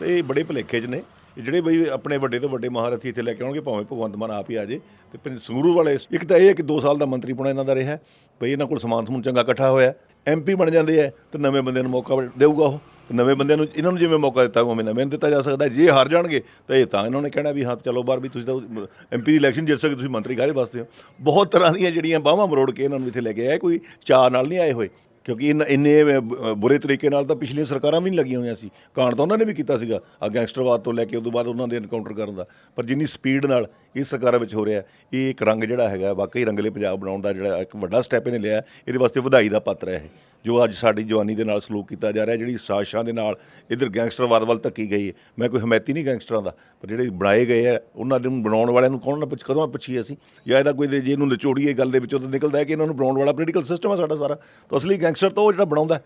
ਤੇ ਇਹ ਬੜੇ ਭੁਲੇਖੇ 'ਚ ਨੇ। ਇਹ ਜਿਹੜੇ ਬਈ ਆਪਣੇ ਵੱਡੇ ਤੋਂ ਵੱਡੇ ਮਹਾਰਥੀ ਇੱਥੇ ਲੈ ਕੇ ਆਉਣਗੇ, ਭਾਵੇਂ ਭਗਵੰਤ ਮਾਨ ਆਪ ਹੀ ਆ ਜੇ ਤੇ ਪਿੰਡ ਸੰਗਰੂਰ ਵਾਲੇ, ਇੱਕ ਤਾਂ ਇਹ ਹੈ ਕਿ 2 ਸਾਲ ਦਾ ਮੰਤਰੀ ਪੁਣਾ ਇਹਨਾਂ ਦਾ ਰਿਹਾ ਬਈ ਇਹਨਾਂ ਕੋਲ ਸਮਾਨ ਸਮੂਨ ਚੰਗਾ ਇਕੱਠਾ ਹੋਇਆ ਐਮਪੀ ਬਣ ਜਾਂਦੇ ਆ ਤੇ ਨਵੇਂ ਬੰਦਿਆਂ ਨੂੰ ਮੌਕਾ ਦੇਊਗਾ ਉਹ। ਤੇ ਨਵੇਂ ਬੰਦਿਆਂ ਨੂੰ ਇਹਨਾਂ ਨੂੰ ਜਿਵੇਂ ਮੌਕਾ ਦਿੱਤਾ ਉਵੇਂ ਨਵੇਂ ਨੂੰ ਦਿੱਤਾ ਜਾ ਸਕਦਾ ਜੇ ਹਾਰ ਜਾਣਗੇ, ਤਾਂ ਇਹ ਤਾਂ ਇਹਨਾਂ ਨੇ ਕਹਿਣਾ ਵੀ ਹਾਂ, ਚਲੋ ਬਾਰ ਵੀ ਤੁਸੀਂ ਤਾਂ ਐਮਪੀ ਦੀ ਇਲੈਕਸ਼ਨ ਜਿੱਤ ਸਕਦੇ ਤੁਸੀਂ ਮੰਤਰੀ ਕਾਹਦੇ ਵਾਸਤੇ ਹੋ। ਬਹੁਤ ਤਰ੍ਹਾਂ ਦੀਆਂ ਜਿਹੜੀਆਂ ਬਾਹਾਂ ਮਰੋੜ ਕੇ ਇਹਨਾਂ ਨੂੰ ਇੱਥੇ ਲੈ ਕੇ ਆਏ ਕੋਈ ਚਾਅ ਨਾਲ ਨਹੀਂ ਆਏ ਹੋਏ। ਕਿਉਂਕਿ ਇਨ- ਇੰਨੇ ਬ- ਬੁਰੇ ਤਰੀਕੇ ਨਾਲ ਤਾਂ ਪਿਛਲੀਆਂ ਸਰਕਾਰਾਂ ਵੀ ਨਹੀਂ ਲੱਗੀਆਂ ਹੋਈਆਂ ਸੀ। ਕਾਂਡ ਤਾਂ ਉਹਨਾਂ ਨੇ ਵੀ ਕੀਤਾ ਸੀਗਾ, ਆ ਗੈਂਗਸਟਰਵਾਦ ਤੋਂ ਲੈ ਕੇ ਉਦੋਂ ਬਾਅਦ ਉਹਨਾਂ ਦੇ ਐਨਕਾਊਂਟਰ ਕਰਨ ਦਾ। ਪਰ ਜਿੰਨੀ ਸਪੀਡ ਨਾਲ ਇਹ ਸਰਕਾਰਾਂ ਵਿੱਚ ਹੋ ਰਿਹਾ, ਇਹ ਇੱਕ ਰੰਗ ਜਿਹੜਾ ਹੈਗਾ, ਵਾਕਈ ਰੰਗਲੇ ਪੰਜਾਬ ਬਣਾਉਣ ਦਾ ਜਿਹੜਾ ਇੱਕ ਵੱਡਾ ਸਟੈਪ ਇਹਨੇ ਲਿਆ, ਇਹਦੇ ਵਾਸਤੇ ਵਧਾਈ ਦਾ ਪਾਤਰ ਹੈ ਇਹ, ਜੋ ਅੱਜ ਸਾਡੀ ਜਵਾਨੀ ਦੇ ਨਾਲ ਸਲੂਕ ਕੀਤਾ ਜਾ ਰਿਹਾ, ਜਿਹੜੀ ਸਾਜ਼ਿਸ਼ਾਂ ਦੇ ਨਾਲ ਇਧਰ ਗੈਂਗਸਟਰਵਾਦ ਵੱਲ ਧੱਕੀ ਗਈ ਹੈ। ਮੈਂ ਕੋਈ ਹਮਾਇਤੀ ਨਹੀਂ ਗੈਂਗਸਟਰਾਂ ਦਾ, ਪਰ ਜਿਹੜੇ ਬਣਾਏ ਗਏ ਆ ਉਹਨਾਂ ਨੂੰ ਬਣਾਉਣ ਵਾਲਿਆਂ ਨੂੰ ਕੌਣ ਨਾ ਪੁੱਛ, ਕਦੋਂ ਪੁੱਛੀਏ ਅਸੀਂ? ਜਾਂ ਇਹਦਾ ਕੋਈ ਜੇ ਇਹਨੂੰ ਨਿਚੋੜੀਏ ਗੱਲ ਦੇ ਵਿੱਚੋਂ ਤਾਂ ਨਿਕਲਦਾ ਹੈ ਕਿ ਇਹਨਾਂ ਨੂੰ ਬਣਾਉਣ ਵਾਲਾ ਪੋਲੀਟੀਕਲ ਸਿਸਟਮ ਹੈ ਸਾਡਾ ਸਾਰਾ। ਤਾਂ ਅਸਲੀ ਗੈਂਗ ਗੈਂਗਸਟਰ ਤਾਂ ਉਹ ਜਿਹੜਾ ਬਣਾਉਂਦਾ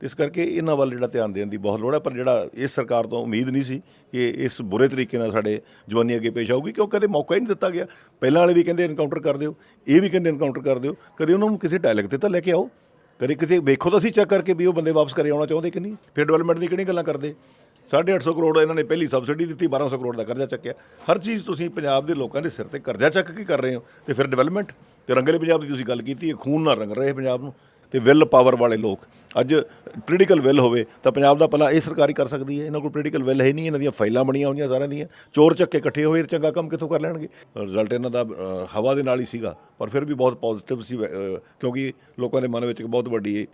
ਇਸ ਕਰਕੇ ਇਹਨਾਂ ਵੱਲ ਜਿਹੜਾ ਧਿਆਨ ਦੇਣ ਦੀ ਬਹੁਤ ਲੋੜ ਹੈ, ਪਰ ਜਿਹੜਾ ਇਸ ਸਰਕਾਰ ਤੋਂ ਉਮੀਦ ਨਹੀਂ ਸੀ ਕਿ ਇਸ ਬੁਰੇ ਤਰੀਕੇ ਨਾਲ ਸਾਡੇ ਜਵਾਨੀ ਅੱਗੇ ਪੇਸ਼ ਆਊਗੀ ਕਿਉਂ ਕਦੇ ਮੌਕਾ ਹੀ ਨਹੀਂ ਦਿੱਤਾ ਗਿਆ। ਪਹਿਲਾਂ ਵਾਲੇ ਵੀ ਕਹਿੰਦੇ ਇਨਕਾਊਂਟਰ ਕਰ ਦਿਓ, ਇਹ ਵੀ ਕਹਿੰਦੇ ਇਨਕਾਊਂਟਰ ਕਰ ਦਿਓ। ਕਦੇ ਉਹਨਾਂ ਨੂੰ ਕਿਸੇ ਡਾਇਲੈਕਟ ਤੇ ਤਾਂ ਲੈ ਕੇ ਆਓ। ਕਦੇ ਕਿਤੇ ਵੇਖੋ ਤਾਂ ਅਸੀਂ ਚੈੱਕ ਕਰਕੇ ਵੀ ਉਹ ਬੰਦੇ ਵਾਪਸ ਕਰੇ ਆਉਣਾ ਚਾਹੁੰਦੇ ਕਿ ਨਹੀਂ। ਫਿਰ ਡਿਵੈਲਪਮੈਂਟ ਦੀ ਕਿਹੜੀ ਗੱਲਾਂ ਕਰਦੇ। 850 ਕਰੋੜ ਇਹਨਾਂ ਨੇ ਪਹਿਲੀ ਸਬਸਿਡੀ ਦਿੱਤੀ 1200 ਕਰੋੜ ਦਾ ਕਰਜ਼ਾ ਚੱਕਿਆ। ਹਰ ਚੀਜ਼ ਤੁਸੀਂ ਪੰਜਾਬ ਦੇ ਲੋਕਾਂ ਦੇ ਸਿਰ ਤੇ ਕਰਜ਼ਾ ਚੱਕ ਕੇ ਕਰ ਰਹੇ ਹੋ। ਤੇ ਫਿਰ ਡਿਵੈਲਪਮੈਂਟ ਤੇ ਰੰਗਲੇ ਪੰਜਾਬ ਦੀ ਤੁਸੀਂ ਗੱਲ ਕੀਤੀ ਹੈ ਖੂਨ ਨਾਲ ਰੰਗ ਰਹੇ ਪੰਜਾਬ ਨੂੰ। ਤੇ ਵਿਲ ਪਾਵਰ ਵਾਲੇ ਲੋਕ। ਅੱਜ ਪੋਲੀਟੀਕਲ ਵਿਲ ਹੋਵੇ, ਤਾਂ ਪੰਜਾਬ ਦਾ ਭਲਾ ਇਹ ਸਰਕਾਰ ਹੀ ਕਰ ਸਕਦੀ ਹੈ। ਇਹਨਾਂ ਕੋਲ ਪੋਲੀਟੀਕਲ ਵਿਲ ਹੈ ਨਹੀਂ, ਇਹਨਾਂ ਦੀਆਂ ਫਾਈਲਾਂ ਬਣੀਆਂ ਹੋਈਆਂ ਸਾਰਿਆਂ ਦੀਆਂ। ਚੋਰ ਚੱਕੇ ਇਕੱਠੇ ਹੋਏ, ਚੰਗਾ ਕੰਮ ਕਿੱਥੋਂ ਕਰ ਲੈਣਗੇ? ਰਿਜ਼ਲਟ ਇਹਨਾਂ ਦਾ ਹਵਾ ਦੇ ਨਾਲ ਹੀ ਸੀਗਾ, ਪਰ ਫਿਰ ਵੀ ਬਹੁਤ ਪੋਜ਼ਿਟਿਵ ਸੀ ਕਿਉਂਕਿ ਲੋਕਾਂ ਦੇ ਮਨ ਵਿੱਚ ਇੱਕ ਬਹੁਤ ਵੱਡੀ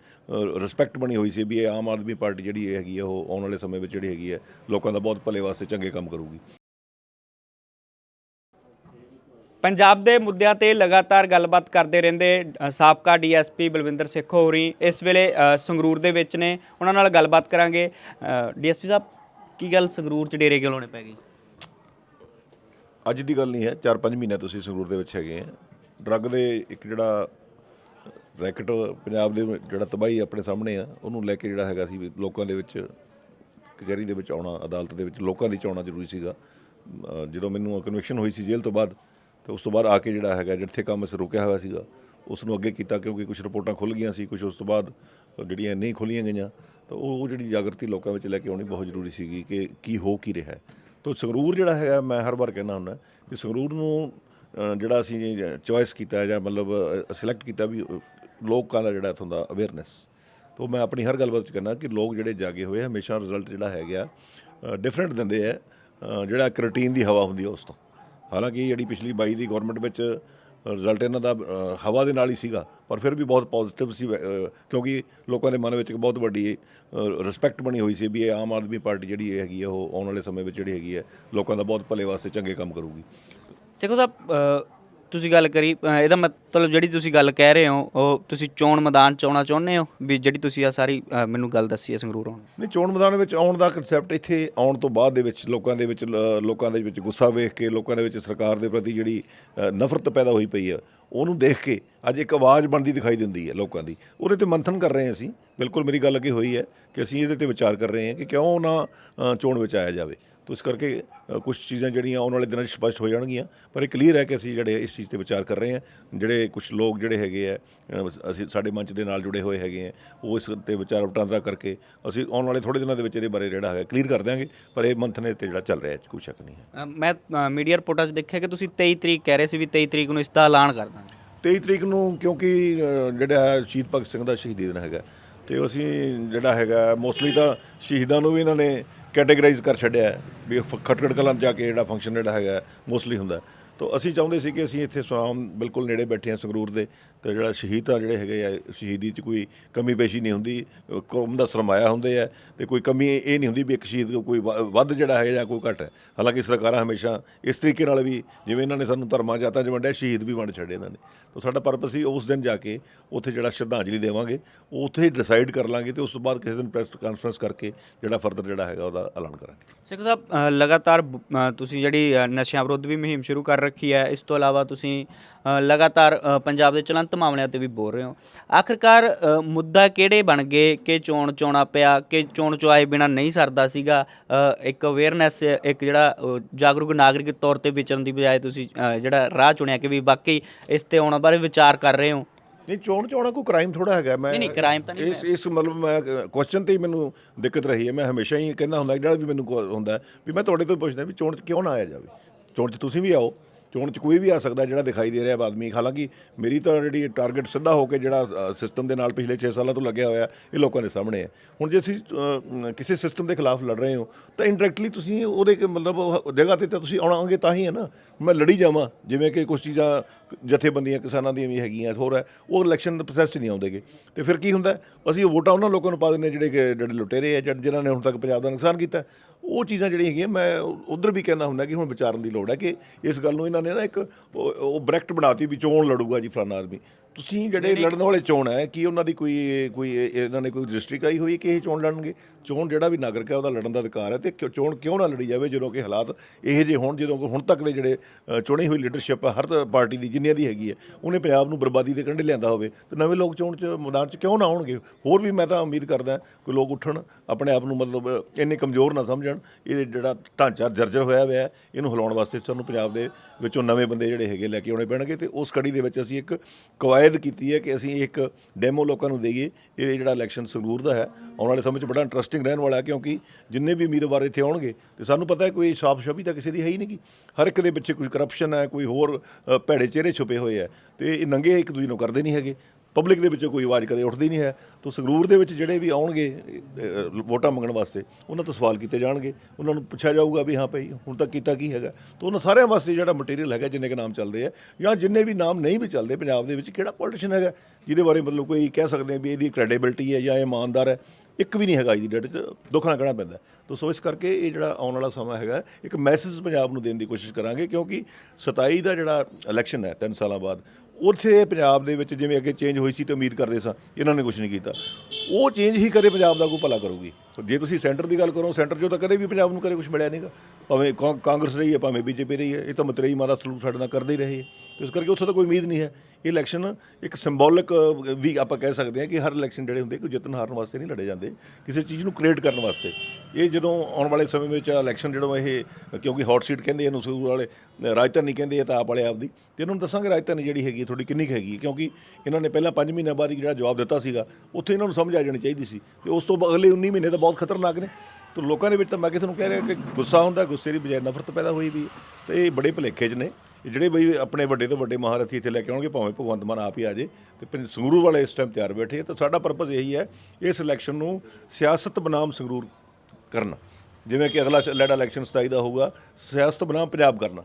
ਰਿਸਪੈਕਟ ਬਣੀ ਹੋਈ ਸੀ ਵੀ ਇਹ ਆਮ ਆਦਮੀ ਪਾਰਟੀ ਜਿਹੜੀ ਇਹ ਹੈਗੀ ਹੈ ਉਹ ਆਉਣ ਵਾਲੇ ਸਮੇਂ ਵਿੱਚ ਜਿਹੜੀ ਹੈਗੀ ਹੈ ਲੋਕਾਂ ਦਾ ਬਹੁਤ ਭਲੇ ਵਾਸਤੇ ਚੰਗੇ ਕੰਮ ਕਰੂਗੀ। ਪੰਜਾਬ ਦੇ ਮੁੱਦਿਆਂ ਤੇ ਲਗਾਤਾਰ ਗੱਲਬਾਤ ਕਰਦੇ ਰਹਿੰਦੇ ਅ, ਸਾਬਕਾ ਡੀਐਸਪੀ ਬਲਵਿੰਦਰ ਸਿੱਖ ਹੋਰੀ ਇਸ ਵੇਲੇ ਸੰਗਰੂਰ ਦੇ ਵਿੱਚ ਨੇ। ਉਹਨਾਂ ਨਾਲ ਗੱਲਬਾਤ ਕਰਾਂਗੇ। ਡੀਐਸਪੀ ਸਾਹਿਬ ਕੀ ਗੱਲ ਸੰਗਰੂਰ ਚ ਡੇਰੇ ਕਿਉਂ ਲਾਉਣੇ ਪੈ ਗਏ? ਅੱਜ ਦੀ ਗੱਲ ਨਹੀਂ ਹੈ। 4-5 ਮਹੀਨੇ ਤੁਸੀਂ ਸੰਗਰੂਰ ਦੇ ਵਿੱਚ ਹੈਗੇ ਆ। ਡਰੱਗ ਦੇ ਇੱਕ ਜਿਹੜਾ ਰੈਕਟ ਪੰਜਾਬ ਦੇ ਜਿਹੜਾ ਤਬਾਹੀ ਆਪਣੇ ਸਾਹਮਣੇ ਆ ਉਹਨੂੰ ਲੈ ਕੇ ਜਿਹੜਾ ਹੈਗਾ ਸੀ ਵੀ ਲੋਕਾਂ ਦੇ ਵਿੱਚ ਕਚਹਿਰੀ ਦੇ ਵਿੱਚ ਆਉਣਾ ਅਦਾਲਤ ਦੇ ਵਿੱਚ ਲੋਕਾਂ ਦੇ ਵਿੱਚ ਆਉਣਾ ਜ਼ਰੂਰੀ ਸੀਗਾ। ਜਦੋਂ ਮੈਨੂੰ ਕਨਵਿਕਸ਼ਨ ਹੋਈ ਸੀ ਜੇਲ੍ਹ ਤੋਂ ਬਾਅਦ ਤੇ ਉਸ ਤੋਂ ਬਾਅਦ ਆ ਕੇ ਜਿਹੜਾ ਹੈਗਾ ਜਿੱਥੇ ਕੰਮ ਅਸੀਂ ਰੁਕਿਆ ਹੋਇਆ ਸੀਗਾ ਉਸ ਨੂੰ ਅੱਗੇ ਕੀਤਾ ਕਿਉਂਕਿ ਕੁਝ ਰਿਪੋਰਟਾਂ ਖੁੱਲ ਗਈਆਂ ਸੀ ਕੁਝ ਉਸ ਤੋਂ ਬਾਅਦ ਜਿਹੜੀਆਂ ਨਹੀਂ ਖੁੱਲੀਆਂ ਗਈਆਂ, ਤਾਂ ਉਹ ਜਿਹੜੀ ਜਾਗਰਤੀ ਲੋਕਾਂ ਵਿੱਚ ਲੈ ਕੇ ਆਉਣੀ ਬਹੁਤ ਜ਼ਰੂਰੀ ਸੀਗੀ ਕਿ ਕੀ ਹੋ ਕੀ ਰਿਹਾ ਹੈ। ਤੋ ਸੰਗਰੂਰ ਜਿਹੜਾ ਹੈਗਾ, ਮੈਂ ਹਰ ਵਾਰ ਕਹਿੰਦਾ ਹੁੰਦਾ ਕਿ ਸੰਗਰੂਰ ਨੂੰ ਜਿਹੜਾ ਅਸੀਂ ਚੋਇਸ ਕੀਤਾ ਜਾਂ ਮਤਲਬ ਸਿਲੈਕਟ ਕੀਤਾ ਵੀ ਲੋਕਾਂ ਦਾ ਜਿਹੜਾ ਇੱਥੋਂ ਦਾ ਅਵੇਅਰਨੈਸ ਤੋ ਮੈਂ ਆਪਣੀ ਹਰ ਗੱਲਬਾਤ ਚ ਕਹਿੰਦਾ ਕਿ ਲੋਕ ਜਿਹੜੇ ਜਾਗੇ ਹੋਏ ਹਮੇਸ਼ਾ ਰਿਜ਼ਲਟ ਜਿਹੜਾ ਹੈਗਾ ਡਿਫਰੈਂਟ ਦਿੰਦੇ ਆ ਜਿਹੜਾ ਇੱਕ ਦੀ ਹਵਾ ਹੁੰਦੀ ਹੈ ਉਸ ਤੋਂ। ਹਾਲਾਂਕਿ ਜਿਹੜੀ ਪਿਛਲੀ 22 ਦੀ ਗਵਰਨਮੈਂਟ ਵਿੱਚ ਰਿਜ਼ਲਟ ਇਹਨਾਂ ਦਾ ਹਵਾ ਦੇ ਨਾਲ ਹੀ ਸੀਗਾ, ਪਰ ਫਿਰ ਵੀ ਬਹੁਤ ਪੋਜ਼ਿਟਿਵ ਸੀ ਕਿਉਂਕਿ ਲੋਕਾਂ ਦੇ ਮਨ ਵਿੱਚ ਇੱਕ ਬਹੁਤ ਵੱਡੀ ਰਿਸਪੈਕਟ ਬਣੀ ਹੋਈ ਸੀ ਵੀ ਇਹ ਆਮ ਆਦਮੀ ਪਾਰਟੀ ਜਿਹੜੀ ਹੈਗੀ ਹੈ ਉਹ ਆਉਣ ਵਾਲੇ ਸਮੇਂ ਵਿੱਚ ਜਿਹੜੀ ਹੈਗੀ ਹੈ ਲੋਕਾਂ ਦਾ ਬਹੁਤ ਭਲੇ ਵਾਸਤੇ ਚੰਗੇ ਕੰਮ ਕਰੂਗੀ। ਸਿੱਖੋ ਸਾਹਿਬ ਤੁਸੀਂ ਗੱਲ ਕਰੀ ਅ, ਇਹਦਾ ਮਤਲਬ ਜਿਹੜੀ ਤੁਸੀਂ ਗੱਲ ਕਹਿ ਰਹੇ ਹੋ ਉਹ ਤੁਸੀਂ ਚੋਣ ਮੈਦਾਨ ਚ ਆਉਣਾ ਚਾਹੁੰਦੇ ਹੋ? ਵੀ ਜਿਹੜੀ ਤੁਸੀਂ ਆ ਸਾਰੀ ਅ, ਮੈਨੂੰ ਗੱਲ ਦੱਸੀ ਹੈ ਸੰਗਰੂਰ ਆਉਣ ਨਹੀਂ ਚੋਣ ਮੈਦਾਨ ਵਿੱਚ ਆਉਣ ਦਾ ਕਨਸੈਪਟ ਇੱਥੇ ਆਉਣ ਤੋਂ ਬਾਅਦ ਦੇ ਵਿੱਚ ਲੋਕਾਂ ਦੇ ਵਿੱਚ ਲ- ਲੋਕਾਂ ਦੇ ਵਿੱਚ ਗੁੱਸਾ ਵੇਖ ਕੇ ਲੋਕਾਂ ਦੇ ਵਿੱਚ ਸਰਕਾਰ ਦੇ ਪ੍ਰਤੀ ਜਿਹੜੀ ਅ, ਨਫ਼ਰਤ ਪੈਦਾ ਹੋਈ ਪਈ ਹੈ ਉਹਨੂੰ ਦੇਖ ਕੇ ਅੱਜ ਇੱਕ ਆਵਾਜ਼ ਬਣਦੀ ਦਿਖਾਈ ਦਿੰਦੀ ਹੈ ਲੋਕਾਂ ਦੀ। ਉਹਦੇ ਤੇ ਮੰਥਨ ਕਰ ਰਹੇ ਹਾਂ ਅਸੀਂ। ਬਿਲਕੁਲ ਮੇਰੀ ਗੱਲ ਅੱਗੇ ਹੋਈ ਹੈ ਕਿ ਅਸੀਂ ਇਹਦੇ ਤੇ ਵਿਚਾਰ ਕਰ ਰਹੇ ਹਾਂ ਕਿ ਕਿਉਂ ਨਾ ਅ, ਚੋਣ ਵਿੱਚ ਆਇਆ ਜਾਵੇ। ਤੋ ਇਸ ਕਰਕੇ ਕੁਝ ਚੀਜ਼ਾਂ ਜਿਹੜੀਆਂ ਆਉਣ ਵਾਲੇ ਦਿਨਾਂ 'ਚ ਸਪਸ਼ਟ ਹੋ ਜਾਣਗੀਆਂ। ਪਰ ਇਹ ਕਲੀਅਰ ਹੈ ਕਿ ਅਸੀਂ ਜਿਹੜੇ ਇਸ ਚੀਜ਼ ਤੇ ਵਿਚਾਰ ਕਰ ਰਹੇ ਹਾਂ। ਜਿਹੜੇ ਕੁਝ ਲੋਕ ਜਿਹੜੇ ਹੈਗੇ ਆ ਅਸੀਂ ਸਾਡੇ ਮੰਚ ਦੇ ਨਾਲ ਜੁੜੇ ਹੋਏ ਹੈਗੇ ਆ ਉਹ ਇਸ ਤੇ ਵਿਚਾਰ ਵਟਾਂਦਰਾ ਕਰਕੇ ਅਸੀਂ ਆਉਣ ਵਾਲੇ ਥੋੜੇ ਦਿਨਾਂ ਦੇ ਵਿੱਚ ਇਹਦੇ ਬਾਰੇ ਜਿਹੜਾ ਹੈਗਾ ਕਲੀਅਰ ਕਰ ਦਿਆਂਗੇ। ਪਰ ਇਹ ਮੰਥਨ ਤੇ ਜਿਹੜਾ ਚੱਲ ਰਿਹਾ ਹੈ ਕੋਈ ਸ਼ੱਕ ਨਹੀਂ ਹੈ। ਮੈਂ ਮੀਡੀਆ ਰਿਪੋਰਟਾਂ 'ਚ ਦੇਖਿਆ ਕਿ ਤੁਸੀਂ 23 ਤਰੀਕ ਕਹਿ ਰਹੇ ਸੀ ਵੀ 23 ਤਰੀਕ ਨੂੰ ਇਸ ਦਾ ਐਲਾਨ ਕਰ ਦਾਂਗੇ। 23 ਤਰੀਕ ਨੂੰ ਕਿਉਂਕਿ ਜਿਹੜਾ ਹੈ ਸ਼ਹੀਦ ਭਗਤ ਸਿੰਘ ਦਾ ਸ਼ਹੀਦੀ ਦਿਨ ਹੈਗਾ। ਤੇ ਅਸੀਂ ਜਿਹੜਾ ਹੈਗਾ ਮੋਸਟਲੀ ਤਾਂ ਸ਼ਹੀਦਾਂ ਨੂੰ ਵੀ ਇਹਨਾਂ ਨੇ ਕੈਟਾਗਰਾਈਜ਼ ਕਰ ਛੱਡਿਆ ਵੀ ਫ- ਖਟਕੜ ਕਲਾਂ ਜਾ ਕੇ ਜਿਹੜਾ ਫੰਕਸ਼ਨ ਜਿਹੜਾ ਹੈਗਾ ਮੋਸਟਲੀ ਹੁੰਦਾ ਤਾਂ ਅਸੀਂ ਚਾਹੁੰਦੇ ਸੀ ਕਿ ਅਸੀਂ ਇੱਥੇ ਸੁਨਾਮ ਬਿਲਕੁਲ ਨੇੜੇ ਬੈਠੇ ਹਾਂ ਸੰਗਰੂਰ ਦੇ ਤੇ ਜਿਹੜਾ ਸ਼ਹੀਦ ਆ ਜਿਹੜੇ ਹੈਗੇ ਆ ਸ਼ਹੀਦੀ 'ਚ ਕੋਈ ਕਮੀ ਪੇਸ਼ੀ ਨਹੀਂ ਹੁੰਦੀ। ਅ, ਕੌਮ ਦਾ ਸਰਮਾਇਆ ਹੁੰਦੇ ਆ ਤੇ ਕੋਈ ਕਮੀ ਇਹ ਨਹੀਂ ਹੁੰਦੀ ਵੀ ਇੱਕ ਸ਼ਹੀਦ ਕੋਈ ਵ- ਵੱਧ ਜਿਹੜਾ ਹੈਗਾ ਜਾਂ ਕੋਈ ਘੱਟ। ਹੈ ਹਾਲਾਂਕਿ ਸਰਕਾਰਾਂ ਹਮੇਸ਼ਾ ਇਸ ਤਰੀਕੇ ਨਾਲ ਵੀ ਜਿਵੇਂ ਇਹਨਾਂ ਨੇ ਸਾਨੂੰ ਧਰਮਾਂ ਜਾਤਾਂ 'ਚ ਵੰਡਿਆ ਸ਼ਹੀਦ ਵੀ ਵੰਡ ਛੱਡੇ ਇਹਨਾਂ ਨੇ। ਤਾਂ ਸਾਡਾ ਪਰਪਸ ਸੀ ਉਸ ਦਿਨ ਜਾ ਕੇ ਉੱਥੇ ਜਿਹੜਾ ਸ਼ਰਧਾਂਜਲੀ ਦੇਵਾਂਗੇ ਉਹ ਉੱਥੇ ਹੀ ਡਿਸਾਈਡ ਕਰ ਲਾਂਗੇ ਤੇ ਉਸ ਤੋਂ ਬਾਅਦ ਕਿਸੇ ਦਿਨ ਪ੍ਰੈਸ ਕਾਨਫਰੰਸ ਕਰਕੇ ਜਿਹੜਾ ਫਰਦਰ ਜਿਹੜਾ ਹੈਗਾ ਉਹਦਾ ਐਲਾਨ ਕਰਾਂਗੇ। ਸਿੱਖ ਸਾਹਿਬ ਲਗਾਤਾਰ ਤੁਸੀਂ ਜਿਹੜੀ ਨਸ਼ਿਆਂ ਵਿਰੁੱਧ ਵੀ ਮੁਹਿੰਮ ਸ਼ੁਰੂ ਕਰ ਰੱਖੀ ਹੈ ਇਸ ਤੋਂ ਇਲਾਵਾ ਤੁਸੀਂ ਲਗਾਤਾਰ ਪੰਜਾਬ ਦੇ ਚਲੰਤ ਮਾਮਲਿਆਂ ਤੇ ਵੀ ਬੋਲ ਰਹੇ ਹੋ। ਆਖਰਕਾਰ ਅ, ਮੁੱਦਾ ਕਿਹੜੇ ਬਣ ਗਏ ਕਿ ਚੋਣ ਚੋਣਾ ਪਿਆ ਕਿ ਚੋਣ ਚੁਆਏ ਬਿਨਾ ਨਹੀਂ ਸਰਦਾ ਸੀਗਾ? ਅ, ਇੱਕ ਅਵੇਅਰਨੈਸ ਇੱਕ ਜਿਹੜਾ ਅ, ਜਾਗਰੂਕ ਨਾਗਰਿਕ ਤੌਰ ਤੇ ਵਿਚਰਨ ਦੀ ਬਜਾਏ ਤੁਸੀਂ ਅ, ਜਿਹੜਾ ਰਾਹ ਚੁਣਿਆ ਕਿ ਵੀ ਵਾਕਈ ਇਸ ਤੇ ਆਉਣ ਬਾਰੇ ਵਿਚਾਰ ਕਰ ਰਹੇ ਹੋ? ਨਹੀਂ ਚੋਣ ਚੋਣਾ ਕੋਈ ਕ੍ਰਾਈਮ ਥੋੜਾ ਹੈਗਾ। ਮੈਂ ਨਹੀਂ, ਨਹੀਂ, crime ਤਾਂ ਨਹੀਂ ਇਸ ਇਸ ਮਤਲਬ ਮੈਂ ਕੁਐਸਚਨ ਤੇ ਹੀ ਮੈਨੂੰ ਦਿੱਕਤ ਰਹੀ ਹੈ। ਮੈਂ ਹਮੇਸ਼ਾ ਹੀ ਕਹਿੰਦਾ ਹੁੰਦਾ ਜਿਹੜਾ ਵੀ ਮੈਨੂੰ ਕੋ- ਹੁੰਦਾ ਵੀ ਮੈਂ ਤੁਹਾਡੇ ਤੋਂ ਹੀ ਪੁੱਛਦਾ ਵੀ ਚੋਣ 'ਚ ਕਿਉਂ ਨਾ ਆਇਆ ਜਾਵੇ? ਚੋਣ 'ਚ ਤੁਸੀਂ ਵੀ ਆਓ। ਚੋਣ 'ਚ ਕੋਈ ਵੀ ਆ ਸਕਦਾ ਜਿਹੜਾ ਦਿਖਾਈ ਦੇ ਰਿਹਾ ਆਦਮੀ। ਹਾਲਾਂਕਿ ਮੇਰੀ ਤਾਂ ਜਿਹੜੀ ਟਾਰਗੇਟ ਸਿੱਧਾ ਹੋ ਕੇ ਜਿਹੜਾ ਸਿਸਟਮ ਦੇ ਨਾਲ ਪਿਛਲੇ 6 ਸਾਲਾਂ ਤੋਂ ਲੱਗਿਆ ਹੋਇਆ, ਇਹ ਲੋਕਾਂ ਦੇ ਸਾਹਮਣੇ ਹੈ। ਹੁਣ ਜੇ ਤੁਸੀਂ ਕਿਸੇ ਸਿਸਟਮ ਦੇ ਖਿਲਾਫ ਲੜ ਰਹੇ ਹੋ, ਤਾਂ ਇਨਡਾਇਰੈਕਟਲੀ ਤੁਸੀਂ ਉਹਦੇ ਕਿ ਮਤਲਬ ਜਗ੍ਹਾ ਤੇ ਤਾਂ ਤੁਸੀਂ ਆਉਣਾਗੇ ਤਾਂ ਹੀ ਹੈ ਨਾ। ਮੈਂ ਲੜੀ ਜਾਵਾਂ, ਜਿਵੇਂ ਕਿ ਕੁਝ ਚੀਜ਼ਾਂ, ਜਥੇਬੰਦੀਆਂ, ਕਿਸਾਨਾਂ ਦੀਆਂ ਵੀ ਹੈਗੀਆਂ, ਹੋਰ ਹੈ, ਉਹ ਇਲੈਕਸ਼ਨ ਪ੍ਰੋਸੈਸ 'ਚ ਨਹੀਂ ਆਉਂਦੇਗੇ। ਤੇ ਫਿਰ ਕੀ ਹੁੰਦਾ ਅਸੀਂ ਉਹ ਵੋਟਾਂ ਉਹਨਾਂ ਲੋਕਾਂ ਨੂੰ ਪਾ ਦਿੰਦੇ ਹਾਂ ਜਿਹੜੇ ਕਿ ਜਿਹੜੇ ਲੁਟੇਰੇ ਆ ਜਿਹੜੇ- ਜਿਨ੍ਹਾਂ ਨੇ ਹੁਣ ਤੱਕ ਪੰਜਾਬ ਦਾ ਨੁਕਸਾਨ ਕੀਤਾ। ਉਹ ਚੀਜ਼ਾਂ ਜਿਹੜੀਆਂ ਹੈਗੀਆਂ, ਮੈਂ ਉਧਰ ਵੀ ਕਹਿੰਦਾ ਹੁੰਦਾ ਕਿ ਹੁਣ ਵਿਚਾਰਨ ਦੀ ਲੋੜ ਹੈ ਕਿ ਇਸ ਗੱਲ ਨੂੰ ਇਹਨਾਂ ਨੇ ਨਾ ਇੱਕ ਉਹ- ਉਹ ਬ੍ਰੈਕਟ ਬਣਾਤੀ ਵੀ ਚੋਣ ਲੜੂਗਾ ਜੀ ਫਲਾਣਾ ਆਦਮੀ। ਤੁਸੀਂ ਜਿਹੜੇ ਲੜਨ ਵਾਲੇ ਚੋਣ ਹੈ ਕੀ ਉਹਨਾਂ ਦੀ ਕੋਈ ਕੋਈ ਇਹ- ਇਹਨਾਂ ਨੇ ਕੋਈ ਰਜਿਸਟਰੀ ਕਰਾਈ ਹੋਈ ਹੈ ਕਿ ਇਹ ਚੋਣ ਲੜਨਗੇ? ਚੋਣ ਜਿਹੜਾ ਵੀ ਨਾਗਰਿਕ ਹੈ ਉਹਦਾ ਲੜਨ ਦਾ ਅਧਿਕਾਰ ਹੈ ਤੇ ਕਿਉਂ- ਚੋਣ ਕਿਉਂ ਨਾ ਲੜੀ ਜਾਵੇ ਜਦੋਂ ਕਿ ਹਾਲਾਤ ਇਹੋ ਜਿਹੇ ਹੋਣ ਜਦੋਂ ਕਿ ਹੁਣ ਤੱਕ ਦੇ ਜਿਹੜੇ ਅ, ਚੁਣੀ ਹੋਈ ਲੀਡਰਸ਼ਿਪ ਹੈ ਹਰ ਤ- ਪਾਰਟੀ ਦੀ ਜਿੰਨੀਆਂ ਦੀ ਹੈਗੀ ਹੈ ਉਹਨੇ ਪੰਜਾਬ ਨੂੰ ਬਰਬਾਦੀ ਦੇ ਕੰਢੇ ਲਿਆਂਦਾ ਹੋਵੇ ਤੇ ਨਵੇਂ ਲੋਕ ਚੋਣ ਚ ਮੈਦਾਨ ਚ ਕਿਉਂ ਨਾ ਆਉਣਗੇ? ਹੋਰ ਵੀ ਮੈਂ ਤਾਂ ਉਮੀਦ ਕਰਦਾ ਕਿ ਲੋਕ ਉੱਠਣ ਆਪਣੇ ਆਪ ਨੂੰ ਮਤਲਬ ਇੰਨੇ ਕਮਜ਼ੋਰ ਨਾ ਸਮਝਣ ਇਹ ਜਿਹੜਾ ਢਾਂਚਾ ਜਰਜਰ ਹੋਇਆ ਹੋਇਆ ਹੈ ਇਹਨੂੰ ਹਿਲਾਉਣ ਵਾਸਤੇ ਸਾਨੂੰ ਪੰਜਾਬ ਦੇ ਵਿੱਚੋਂ ਨਵੇਂ ਬੰਦੇ ਜਿਹੜੇ ਹੈਗੇ ਲੈ ਕੇ ਆਉਣੇ ਪੈਣਗੇ ਤੇ ਉਸ ਕੜੀ ਦੇ ਵਿੱਚ ਅਸੀਂ ਇੱਕ ਕਵਾਇਦ ਕੀਤੀ ਹੈ ਕਿ ਅਸੀਂ ਇੱਕ ਡੈਮੋ ਲੋਕਾਂ ਨੂੰ ਦੇਈਏ। ਇਹ ਜਿਹੜਾ ਇਲੈਕਸ਼ਨ ਸੰਗਰੂਰ ਦਾ ਹੈ, ਆਉਣ ਵਾਲੇ ਸਮੇਂ 'ਚ ਬੜਾ ਇੰਟਰਸਟਿੰਗ ਰਹਿਣ ਵਾਲਾ ਹੈ ਕਿਉਂਕਿ ਜਿੰਨੇ ਵੀ ਉਮੀਦਵਾਰ ਇੱਥੇ ਆਉਣਗੇ, ਤੇ ਸਾਨੂੰ ਪਤਾ ਹੈ ਕੋਈ ਸਾਫ਼ ਛਵੀ ਤਾਂ ਕਿਸੇ ਦੀ ਹੈ ਹੀ ਨਹੀਂ ਗੀ। ਹਰ ਇੱਕ ਦੇ ਪਿੱਛੇ ਕੋਈ ਕਰਪਸ਼ਨ ਹੈ, ਕੋਈ ਹੋਰ ਭੈੜੇ ਚਿਹਰੇ ਛੁਪੇ ਹੋਏ ਹੈ, ਤੇ ਇਹ ਨੰਗੇ ਇੱਕ ਦੂਜੇ ਨੂੰ ਕਰਦੇ ਨਹੀਂ ਹੈਗੇ। ਪਬਲਿਕ ਦੇ ਵਿੱਚੋਂ ਕੋਈ ਆਵਾਜ਼ ਕਦੇ ਉੱਠਦੀ ਨਹੀਂ ਹੈ। ਤਾਂ ਸੰਗਰੂਰ ਦੇ ਵਿੱਚ ਜਿਹੜੇ ਵੀ ਆਉਣਗੇ ਵੋਟਾਂ ਮੰਗਣ ਵਾਸਤੇ, ਉਹਨਾਂ ਤੋਂ ਸਵਾਲ ਕੀਤੇ ਜਾਣਗੇ। ਉਹਨਾਂ ਨੂੰ ਪੁੱਛਿਆ ਜਾਊਗਾ ਵੀ ਹਾਂ ਭਾਈ, ਹੁਣ ਤੱਕ ਕੀਤਾ ਕੀ ਹੈਗਾ? ਤਾਂ ਉਹਨਾਂ ਸਾਰਿਆਂ ਵਾਸਤੇ ਜਿਹੜਾ ਮਟੀਰੀਅਲ ਹੈਗਾ, ਜਿੰਨੇ ਕੁ ਨਾਮ ਚੱਲਦੇ ਆ, ਜਾਂ ਜਿੰਨੇ ਵੀ ਨਾਮ ਨਹੀਂ ਵੀ ਚੱਲਦੇ ਪੰਜਾਬ ਦੇ ਵਿੱਚ, ਕਿਹੜਾ ਪੋਲੀਟੀਸ਼ੀਅਨ ਹੈਗਾ? ਜਿਹਦੇ ਬਾਰੇ ਮਤਲਬ ਕੋਈ ਕਹਿ ਸਕਦੇ ਆ ਵੀ ਇਹਦੀ ਕ੍ਰੈਡੀਬਿਲਟੀ ਹੈ ਜਾਂ ਇਮਾਨਦਾਰ ਹੈ। ਇੱਕ ਵੀ ਨਹੀਂ ਹੈਗਾ ਅੱਜ ਦੀ ਡੇਟ 'ਚ, ਦੁੱਖ ਨਾਲ ਕਹਿਣਾ ਪੈਂਦਾ ਤਾਂ ਸੋ ਇਸ ਕਰਕੇ ਇਹ ਜਿਹੜਾ ਆਉਣ ਵਾਲਾ ਸਮਾਂ ਹੈਗਾ, ਇੱਕ ਮੈਸੇਜ ਪੰਜਾਬ ਨੂੰ ਦੇਣ ਦੀ ਕੋਸ਼ਿਸ਼ ਕਰਾਂਗੇ, ਕਿਉਂਕਿ 27 ਦਾ ਜਿਹੜਾ ਇਲੈਕਸ਼ਨ ਹੈ 3 ਸਾਲਾਂ ਬਾਅਦ ਉੱਥੇ ਪੰਜਾਬ ਦੇ ਵਿੱਚ ਜਿਵੇਂ ਅੱਗੇ ਚੇਂਜ ਹੋਈ ਸੀ ਤੇ ਉਮੀਦ ਕਰਦੇ ਸਾਂ, ਇਹਨਾਂ ਨੇ ਕੁਝ ਨਹੀਂ ਕੀਤਾ। ਉਹ ਚੇਂਜ ਹੀ ਕਰੇ ਪੰਜਾਬ ਦਾ, ਕੋਈ ਭਲਾ ਕਰੂਗੀ। ਜੇ ਤੁਸੀਂ ਸੈਂਟਰ ਦੀ ਗੱਲ ਕਰੋ ਸੈਂਟਰ 'ਚੋਂ ਤਾਂ ਕਦੇ ਵੀ ਪੰਜਾਬ ਨੂੰ ਕਦੇ ਕੁਝ ਮਿਲਿਆ ਨਹੀਂਗਾ ਭਾਵੇਂ ਕਾਂ- ਕਾਂਗਰਸ ਰਹੀ ਹੈ, ਭਾਵੇਂ ਬੀਜੇਪੀ ਰਹੀ ਹੈ, ਇਹ ਤਾਂ ਮਤਰੇਈ ਮਾਰਾ ਸਲੂਕ ਸਾਡੇ ਨਾਲ ਕਰਦੇ ਹੀ ਰਹੇ। ਹੈ। ਇਸ ਕਰਕੇ ਉੱਥੇ ਤਾਂ ਕੋਈ ਉਮੀਦ ਨਹੀਂ ਹੈ। ਇਹ ਇਲੈਕਸ਼ਨ ਇੱਕ ਸਿੰਬੋਲਿਕ ਵੀ ਆਪਾਂ ਕਹਿ ਸਕਦੇ ਹਾਂ ਕਿ ਹਰ ਇਲੈਕਸ਼ਨ ਜਿਹੜੇ ਹੁੰਦੇ ਕੋਈ ਜਿੱਤਣ ਹਾਰਨ ਵਾਸਤੇ ਨਹੀਂ ਲੜੇ ਜਾਂਦੇ ਕਿਸੇ ਚੀਜ਼ ਨੂੰ ਕ੍ਰੀਏਟ ਕਰਨ ਵਾਸਤੇ। ਇਹ ਜਦੋਂ ਆਉਣ ਵਾਲੇ ਸਮੇਂ ਵਿੱਚ ਇਲੈਕਸ਼ਨ ਜਦੋਂ ਇਹ ਕਿਉਂਕਿ ਹੌਟ ਸੀਟ ਕਹਿੰਦੇ ਇਹਨੂੰ ਸੂਰ ਵਾਲੇ ਰਾਜਧਾਨੀ ਕਹਿੰਦੇ ਇਹ ਤਾਂ ਆਪ ਵਾਲੇ ਆਪਦੀ ਤੇ ਇਹਨਾਂ ਨੂੰ ਦੱਸਾਂਗੇ ਰਾਜਧਾਨੀ ਜਿਹੜੀ ਹੈਗੀ ਥੋੜੀ ਕਿੰਨੀ ਕੁ ਹੈਗੀ ਹੈ, ਕਿਉਂਕਿ ਇਹਨਾਂ ਨੇ ਪਹਿਲਾਂ 5 ਮਹੀਨਿਆਂ ਬਾਅਦ ਹੀ ਜਿਹੜਾ ਜਵਾਬ ਦਿੱਤਾ ਸੀਗਾ ਉੱਥੇ ਇਹਨਾਂ ਨੂੰ ਸਮਝ ਆ ਜਾਣੀ ਚਾਹੀਦੀ ਸੀ। ਤੇ ਉਸ ਤੋਂ ਅਗਲੇ 19 ਮਹੀਨੇ ਤਾਂ ਬਹੁਤ ਖਤਰਨਾਕ ਨੇ। ਤੇ ਲੋਕਾਂ ਦੇ ਵਿੱਚ ਤਾਂ ਮੈਂ ਕਿਸੇ ਨੂੰ ਕਹਿ ਰਿਹਾ ਕਿ ਗੁੱਸਾ ਹੁੰਦਾ ਗੁੱਸੇ ਦੀ ਬਜਾਏ ਨਫ਼ਰਤ ਪੈਦਾ ਹੋਈ ਵੀ ਹੈ। ਤੇ ਇਹ ਬੜੇ ਭੁਲੇਖੇ 'ਚ ਨੇ। ਇਹ ਜਿਹੜੇ ਬਈ ਆਪਣੇ ਵੱਡੇ ਤੋਂ ਵੱਡੇ ਮਹਾਰਥੀ ਇੱਥੇ ਲੈ ਕੇ ਆਉਣਗੇ, ਭਾਵੇਂ ਭਗਵੰਤ ਮਾਨ ਆਪ ਹੀ ਆ ਜੇ, ਤੇ ਪਿੰਡ ਸੰਗਰੂਰ ਵਾਲੇ ਇਸ ਟਾਈਮ ਤਿਆਰ ਬੈਠੇ ਤਾਂ ਸਾਡਾ ਪਰਪਸ ਇਹੀ ਹੈ, ਇਸ ਇਲੈਕਸ਼ਨ ਨੂੰ ਸਿਆਸਤ ਬਨਾਮ ਸੰਗਰੂਰ ਕਰਨਾ। ਜਿਵੇਂ ਕਿ ਅਗਲਾ ਲੈਡਾ ਇਲੈਕਸ਼ਨ 27 ਦਾ ਹੋਊਗਾ, ਸਿਆਸਤ ਬਨਾਮ ਪੰਜਾਬ ਕਰਨਾ।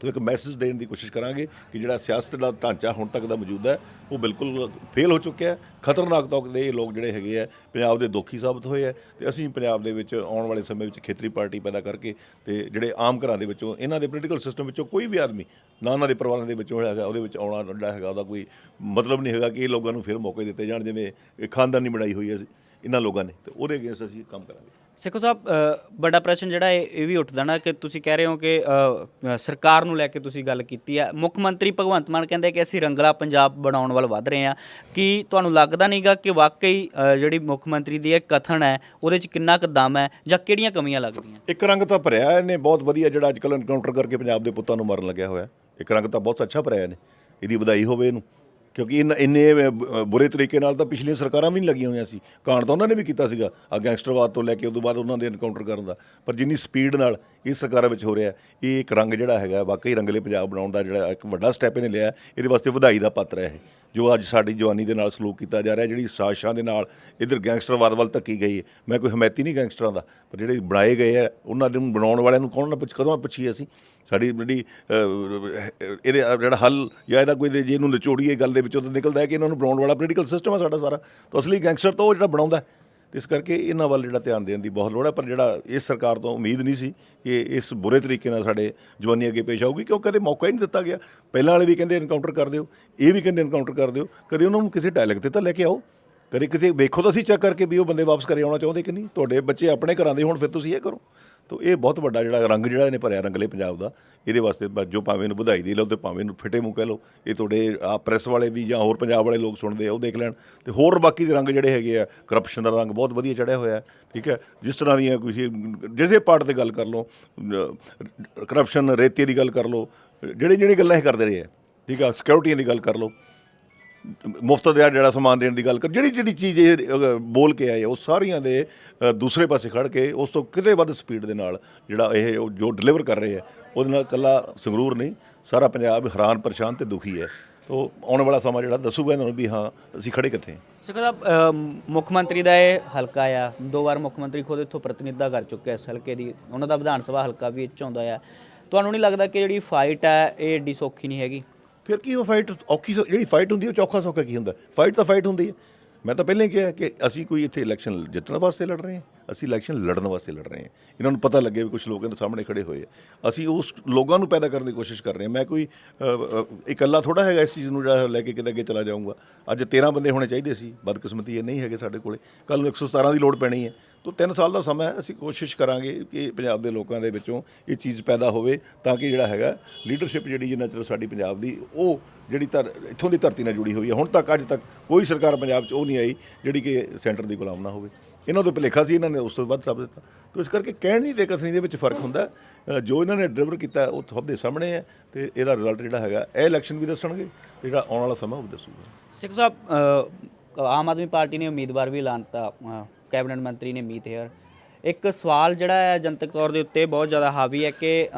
ਤੋਂ ਇੱਕ ਮੈਸੇਜ ਦੇਣ ਦੀ ਕੋਸ਼ਿਸ਼ ਕਰਾਂਗੇ ਕਿ ਜਿਹੜਾ ਸਿਆਸਤ ਦਾ ਢਾਂਚਾ ਹੁਣ ਤੱਕ ਦਾ ਮੌਜੂਦ ਹੈ, ਉਹ ਬਿਲਕੁਲ ਫੇਲ ਹੋ ਚੁੱਕਿਆ ਹੈ। ਖਤਰਨਾਕ ਤੌਰ ਦੇ ਇਹ ਲੋਕ ਜਿਹੜੇ ਹੈਗੇ ਆ, ਪੰਜਾਬ ਦੇ ਦੋਖੀ ਸਾਬਤ ਹੋਏ ਆ ਤੇ ਅਸੀਂ ਪੰਜਾਬ ਦੇ ਵਿੱਚ ਆਉਣ ਵਾਲੇ ਸਮੇਂ ਵਿੱਚ ਖੇਤਰੀ ਪਾਰਟੀ ਪੈਦਾ ਕਰਕੇ ਤੇ ਜਿਹੜੇ ਆਮ ਘਰਾਂ ਦੇ ਵਿੱਚੋਂ, ਇਹਨਾਂ ਦੇ ਪੋਲੀਟੀਕਲ ਸਿਸਟਮ ਵਿੱਚੋਂ ਕੋਈ ਵੀ ਆਦਮੀ ਨਾ ਉਹਨਾਂ ਦੇ ਪਰਿਵਾਰਾਂ ਦੇ ਵਿੱਚੋਂ ਹੈਗਾ, ਉਹਦੇ ਵਿੱਚ ਆਉਣਾ ਜਿਹੜਾ ਹੈਗਾ, ਉਹਦਾ ਕੋਈ ਮਤਲਬ ਨਹੀਂ ਹੈਗਾ ਕਿ ਇਹ ਲੋਕਾਂ ਨੂੰ ਫਿਰ ਮੌਕੇ ਦਿੱਤੇ ਜਾਣ, ਜਿਵੇਂ ਇਹ ਖਾਨਦਾਨੀ ਬਣਾਈ ਹੋਈ ਹੈ ਇਹਨਾਂ ਲੋਕਾਂ ਨੇ ਤੇ ਉਹਦੇ ਅਗੇਂਸਟ ਅਸੀਂ ਕੰਮ ਕਰਾਂਗੇ। ਸਿੱਖੋ ਸਾਹਿਬ ਅ, ਵੱਡਾ ਪ੍ਰਸ਼ਨ ਜਿਹੜਾ ਇਹ ਇਹ ਵੀ ਉੱਠਦਾ ਨਾ ਕਿ ਤੁਸੀਂ ਕਹਿ ਰਹੇ ਹੋ ਕਿ ਅ, ਅ, ਸਰਕਾਰ ਨੂੰ ਲੈ ਕੇ ਤੁਸੀਂ ਗੱਲ ਕੀਤੀ ਹੈ ਮੁੱਖ ਮੰਤਰੀ ਭਗਵੰਤ ਮਾਨ ਕਹਿੰਦੇ ਕਿ ਅਸੀਂ ਰੰਗਲਾ ਪੰਜਾਬ ਬਣਾਉਣ ਵੱਲ ਵੱਧ ਰਹੇ ਹਾਂ। ਕਿ ਤੁਹਾਨੂੰ ਲੱਗਦਾ ਨਹੀਂਗਾ ਕਿ ਵਾਕਈ ਅ, ਜਿਹੜੀ ਮੁੱਖ ਮੰਤਰੀ ਦੀ ਇਹ ਕਥਨ ਹੈ ਉਹਦੇ 'ਚ ਕਿੰਨਾ ਕੁ ਦਮ ਹੈ ਜਾਂ ਕਿਹੜੀਆਂ ਕਮੀਆਂ ਲੱਗਦੀਆਂ? ਇੱਕ ਰੰਗ ਤਾਂ ਭਰਿਆ ਇਹਨੇ ਬਹੁਤ ਵਧੀਆ ਜਿਹੜਾ ਅੱਜ ਕੱਲ੍ਹ ਐਨਕਾਊਂਟਰ ਕਰਕੇ ਪੰਜਾਬ ਦੇ ਪੁੱਤਾਂ ਨੂੰ ਮਾਰਨ ਲੱਗਿਆ ਹੋਇਆ। ਇੱਕ ਰੰਗ ਤਾਂ ਬਹੁਤ ਅੱਛਾ ਭਰਿਆ ਇਹਨੇ। ਇਹਦੀ ਵਧਾਈ ਹੋਵੇ ਇਹਨੂੰ। ਕਿਉਂਕਿ ਇਨ ਇੰਨੇ ਬ- ਬੁਰੇ ਤਰੀਕੇ ਨਾਲ ਤਾਂ ਪਿਛਲੀਆਂ ਸਰਕਾਰਾਂ ਵੀ ਨਹੀਂ ਲੱਗੀਆਂ ਹੋਈਆਂ ਸੀ। ਕਾਂਡ ਤਾਂ ਉਹਨਾਂ ਨੇ ਵੀ ਕੀਤਾ ਸੀਗਾ, ਆ ਗੈਂਗਸਟਰਵਾਦ ਤੋਂ ਲੈ ਕੇ ਉਦੋਂ ਬਾਅਦ ਉਹਨਾਂ ਦੇ ਐਨਕਾਊਂਟਰ ਕਰਨ ਦਾ। ਪਰ ਜਿੰਨੀ ਸਪੀਡ ਨਾਲ ਇਹ ਸਰਕਾਰਾਂ ਵਿੱਚ ਹੋ ਰਿਹਾ, ਇਹ ਇੱਕ ਰੰਗ ਜਿਹੜਾ ਹੈਗਾ, ਵਾਕਈ ਰੰਗਲੇ ਪੰਜਾਬ ਬਣਾਉਣ ਦਾ ਜਿਹੜਾ ਇੱਕ ਵੱਡਾ ਸਟੈਪ ਇਹਨੇ ਲਿਆ, ਇਹਦੇ ਵਾਸਤੇ ਵਧਾਈ ਦਾ ਪਾਤਰ ਹੈ ਇਹ। ਜੋ ਅੱਜ ਸਾਡੀ ਜਵਾਨੀ ਦੇ ਨਾਲ ਸਲੂਕ ਕੀਤਾ ਜਾ ਰਿਹਾ, ਜਿਹੜੀ ਸਾਜ਼ਿਸ਼ਾਂ ਦੇ ਨਾਲ ਇਧਰ ਗੈਂਗਸਟਰਵਾਦ ਵੱਲ ਧੱਕੀ ਗਈ ਹੈ। ਮੈਂ ਕੋਈ ਹਮਾਇਤੀ ਨਹੀਂ ਗੈਂਗਸਟਰਾਂ ਦਾ, ਪਰ ਜਿਹੜੇ ਬਣਾਏ ਗਏ ਆ ਉਹਨਾਂ ਨੂੰ ਬਣਾਉਣ ਵਾਲਿਆਂ ਨੂੰ ਕੌਣ ਨਾ ਪੁੱਛ, ਕਦੋਂ ਪੁੱਛੀਏ ਅਸੀਂ? ਸਾਡੀ ਜਿਹੜੀ ਇਹਦੇ ਜਿਹੜਾ ਹੱਲ ਜਾਂ ਇਹਦਾ ਕੋਈ ਜੇ ਇਹਨੂੰ ਨਿਚੋੜੀਏ ਗੱਲ ਦੇ ਵਿੱਚੋਂ ਤਾਂ ਨਿਕਲਦਾ ਹੈ ਕਿ ਇਹਨਾਂ ਨੂੰ ਬਣਾਉਣ ਵਾਲਾ ਪੋਲੀਟੀਕਲ ਸਿਸਟਮ ਹੈ ਸਾਡਾ ਸਾਰਾ। ਤਾਂ ਅਸਲੀ ਗੈਂਗਸਟਰ ਤਾਂ ਉਹ ਜਿਹੜਾ ਬਣਾਉਂਦਾ ਇਸ ਕਰਕੇ ਇਹਨਾਂ ਵੱਲ ਜਿਹੜਾ ਧਿਆਨ ਦੇਣ ਦੀ ਬਹੁਤ ਲੋੜ ਹੈ, ਪਰ ਜਿਹੜਾ ਇਸ ਸਰਕਾਰ ਤੋਂ ਉਮੀਦ ਨਹੀਂ ਸੀ ਕਿ ਇਸ ਬੁਰੇ ਤਰੀਕੇ ਨਾਲ ਸਾਡੇ ਜਵਾਨੀ ਅੱਗੇ ਪੇਸ਼ ਆਊਗੀ, ਕਿਉਂ ਕਦੇ ਮੌਕਾ ਹੀ ਨਹੀਂ ਦਿੱਤਾ ਗਿਆ। ਪਹਿਲਾਂ ਵਾਲੇ ਵੀ ਕਹਿੰਦੇ ਐਨਕਾਊਂਟਰ ਕਰ ਦਿਓ, ਇਹ ਵੀ ਕਹਿੰਦੇ ਐਨਕਾਊਂਟਰ ਕਰ ਦਿਓ, ਕਦੇ ਉਹਨਾਂ ਨੂੰ ਕਿਸੇ ਡਾਇਲੈਕਟ ਤੇ ਤਾਂ ਲੈ ਕੇ ਆਓ। ਕਦੇ ਕਿਤੇ ਵੇਖੋ ਤਾਂ ਅਸੀਂ ਚੈੱਕ ਕਰਕੇ ਵੀ ਉਹ ਬੰਦੇ ਵਾਪਸ ਕਰੇ ਆਉਣਾ ਚਾਹੁੰਦੇ ਕਿ ਨਹੀਂ? ਤੁਹਾਡੇ ਬੱਚੇ ਆਪਣੇ ਘਰਾਂ ਦੇ ਹੁਣ, ਫਿਰ ਤੁਸੀਂ ਇਹ ਕਰੋ। ਤਾਂ ਇਹ ਬਹੁਤ ਵੱਡਾ ਜਿਹੜਾ ਰੰਗ ਜਿਹੜਾ ਇਹਨੇ ਭਰਿਆ ਰੰਗਲੇ ਪੰਜਾਬ ਦਾ, ਇਹਦੇ ਵਾਸਤੇ ਜੋ ਭਾਵੇਂ ਇਹਨੂੰ ਵਧਾਈ ਦੇ ਲਓ ਤੇ ਭਾਵੇਂ ਇਹਨੂੰ ਫਿੱਟੇ ਮੂੰਹ ਕਹਿ ਲਓ, ਇਹ ਤੁਹਾਡੇ ਆ ਪ੍ਰੈਸ ਵਾਲੇ ਵੀ ਜਾਂ ਹੋਰ ਪੰਜਾਬ ਵਾਲੇ ਲੋਕ ਸੁਣਦੇ ਆ, ਉਹ ਦੇਖ ਲੈਣ ਤੇ ਹੋਰ ਬਾਕੀ ਦੇ ਰੰਗ ਜਿਹੜੇ ਹੈਗੇ ਆ ਕਰਪਸ਼ਨ ਦਾ ਰੰਗ ਬਹੁਤ ਵਧੀਆ ਚੜਿਆ ਹੋਇਆ, ਠੀਕ ਹੈ? ਜਿਸ ਤਰ੍ਹਾਂ ਦੀਆਂ ਕੁਝ ਜਿਹਦੇ ਪਾਰਟ ਤੇ ਗੱਲ ਕਰ ਲਓ ਕਰਪਸ਼ਨ ਰੇਤੇ ਦੀ ਗੱਲ ਕਰ ਲਓ, ਜਿਹੜੇ ਜਿਹੜੇ ਗੱਲਾਂ ਇਹ ਕਰਦੇ ਰਹੇ ਆ, ਠੀਕ ਆ? ਸਿਕਿਉਰਿਟੀਆਂ ਦੀ ਗੱਲ ਕਰ ਲਓ ਮੁਫਤ ਦਾ ਜਿਹੜਾ ਸਮਾਨ ਦੇਣ ਦੀ ਗੱਲ ਕਰ ਜਿਹੜੀ ਜਿਹੜੀ ਚੀਜ਼ ਇਹ ਅਹ, ਬੋਲ ਕੇ ਆਏ ਆ, ਉਹ ਸਾਰੀਆਂ ਦੇ ਅਹ, ਦੂਸਰੇ ਪਾਸੇ ਖੜ ਕੇ ਉਸ ਤੋਂ ਕਿਤੇ ਵੱਧ ਸਪੀਡ ਦੇ ਨਾਲ ਜਿਹੜਾ ਇਹ ਉਹ ਜੋ ਡਿਲੀਵਰ ਕਰ ਰਹੇ ਆ ਉਹਦੇ ਨਾਲ ਕੱਲਾ ਸੰਗਰੂਰ ਨਹੀਂ ਸਾਰਾ ਪੰਜਾਬ ਹੈਰਾਨ ਪਰੇਸ਼ਾਨ ਤੇ ਦੁਖੀ ਹੈ। ਤੋ ਆਉਣ ਵਾਲਾ ਸਮਾਂ ਜਿਹੜਾ ਦੱਸੂਗਾ ਇਹਨਾਂ ਨੂੰ ਵੀ ਹਾਂ ਅਸੀਂ ਖੜੇ ਕਿੱਥੇ ਹਾਂ। ਸਿੱਖ ਸਾਹਿਬ ਮੁੱਖ ਮੰਤਰੀ ਦਾ ਇਹ ਹਲਕਾ ਆ ਦੋ ਵਾਰ ਮੁੱਖ ਮੰਤਰੀ ਖੁਦ ਇੱਥੋਂ ਪ੍ਰਤੀਨਿਧਤਾ ਕਰ ਚੁੱਕੇ ਆ ਇਸ ਹਲਕੇ ਦੀ ਉਹਨਾਂ ਦਾ ਵਿਧਾਨ ਸਭਾ ਹਲਕਾ ਵੀ ਇੱਚ ਆਉਂਦਾ ਆ। ਤੁਹਾਨੂੰ ਨਹੀਂ ਲੱਗਦਾ ਕਿ ਜਿਹੜੀ ਫਾਈਟ ਹੈ ਇਹ ਏਡੀ ਸੌਖੀ ਨਹੀਂ ਹੈਗੀ? ਫਿਰ ਕੀ ਉਹ ਫਾਈਟ ਔਖੀ ਸੌ- ਜਿਹੜੀ ਫਾਈਟ ਹੁੰਦੀ ਹੈ ਉਹ ਚੌਖਾ ਸੌਖਾ ਕੀ ਹੁੰਦਾ? ਫਾਈਟ ਤਾਂ ਫਾਈਟ ਹੁੰਦੀ ਹੈ। ਮੈਂ ਤਾਂ ਪਹਿਲਾਂ ਹੀ ਕਿਹਾ ਕਿ ਅਸੀਂ ਕੋਈ ਇੱਥੇ ਇਲੈਕਸ਼ਨ ਜਿੱਤਣ ਵਾਸਤੇ ਲੜ ਰਹੇ ਹਾਂ ਅਸੀਂ ਇਲੈਕਸ਼ਨ ਲੜਨ ਵਾਸਤੇ ਲੜ ਰਹੇ ਹਾਂ। ਇਹਨਾਂ ਨੂੰ ਪਤਾ ਲੱਗੇ ਵੀ ਕੁਝ ਲੋਕ ਦੇ ਸਾਹਮਣੇ ਖੜੇ ਹੋਏ ਆ। ਅਸੀਂ ਉਸ ਲੋਕਾਂ ਨੂੰ ਪੈਦਾ ਕਰਨ ਦੀ ਕੋਸ਼ਿਸ਼ ਕਰ ਰਹੇ ਹਾਂ। ਮੈਂ ਕੋਈ ਅ, ਅ, ਇਕੱਲਾ ਥੋੜਾ ਹੈਗਾ ਇਸ ਚੀਜ਼ ਨੂੰ ਜਿਹੜਾ ਲੈ ਕੇ ਕਿਤੇ ਅੱਗੇ ਚਲਾ ਜਾਊਂਗਾ। ਅੱਜ 13 ਬੰਦੇ ਹੋਣੇ ਚਾਹੀਦੇ ਸੀ ਬਦਕਿਸਮਤੀ ਇਹ ਨਹੀਂ ਹੈਗੇ ਸਾਡੇ ਕੋਲੇ। ਕੱਲ ਨੂੰ 117 ਦੀ ਲੋੜ ਪੈਣੀ ਹੈ। ਤੋ 3 ਸਾਲ ਦਾ ਸਮਾਂ ਹੈ ਅਸੀਂ ਕੋਸ਼ਿਸ਼ ਕਰਾਂਗੇ ਕਿ ਪੰਜਾਬ ਦੇ ਲੋਕਾਂ ਦੇ ਵਿੱਚੋਂ ਇਹ ਚੀਜ਼ ਪੈਦਾ ਹੋਵੇ ਤਾਂ ਕਿ ਜਿਹੜਾ ਹੈਗਾ ਲੀਡਰਸ਼ਿਪ ਜਿਹੜੀ ਜਿੰਨਾ ਚਿਰ ਸਾਡੀ ਪੰਜਾਬ ਦੀ ਉਹ ਜਿਹੜੀ ਧਰ ਇੱਥੋਂ ਦੀ ਧਰਤੀ ਨਾਲ ਜੁੜੀ ਹੋਈ ਹੈ। ਹੁਣ ਤੱਕ ਅੱਜ ਤੱਕ ਕੋਈ ਸਰਕਾਰ ਪੰਜਾਬ 'ਚ ਉਹ ਨਹੀਂ ਆਈ ਜਿਹੜੀ ਕਿ ਸੈਂਟਰ ਦੀ ਗੁਲਾਮ ਨਾ ਹੋਵੇ। ਇਹਨਾਂ ਤੋਂ ਭੁਲੇਖਾ ਸੀ ਇਹਨਾਂ ਨੇ ਉਸ ਤੋਂ ਵੱਧ ਰੱਬ ਦਿੱਤਾ। ਤੋ ਇਸ ਕਰਕੇ ਕਹਿਣ ਨਹੀਂ ਤੇ ਕਥਨੀ ਦੇ ਵਿੱਚ ਫ਼ਰਕ ਹੁੰਦਾ ਜੋ ਇਹਨਾਂ ਨੇ ਡਿਲੀਵਰ ਕੀਤਾ ਉਹ ਸਭ ਦੇ ਸਾਹਮਣੇ ਹੈ ਤੇ ਇਹਦਾ ਰਿਜ਼ਲਟ ਜਿਹੜਾ ਹੈਗਾ ਇਹ ਇਲੈਕਸ਼ਨ ਵੀ ਦੱਸਣਗੇ ਤੇ ਜਿਹੜਾ ਆਉਣ ਵਾਲਾ ਸਮਾਂ ਉਹ ਦੱਸੂਗਾ। ਸਿੱਖ ਸਾਹਿਬ ਆਮ ਆਦਮੀ ਪਾਰਟੀ ਨੇ ਉਮੀਦਵਾਰ ਵੀ ਐਲਾਨਤਾ ਅ, ਕੈਬਨਿਟ ਮੰਤਰੀ ਨੇ ਮੀਤ ਹੇਅਰ। ਇੱਕ ਸਵਾਲ ਜਿਹੜਾ ਹੈ ਜਨਤਕ ਤੌਰ ਦੇ ਉੱਤੇ ਬਹੁਤ ਜ਼ਿਆਦਾ ਹਾਵੀ ਹੈ ਕਿ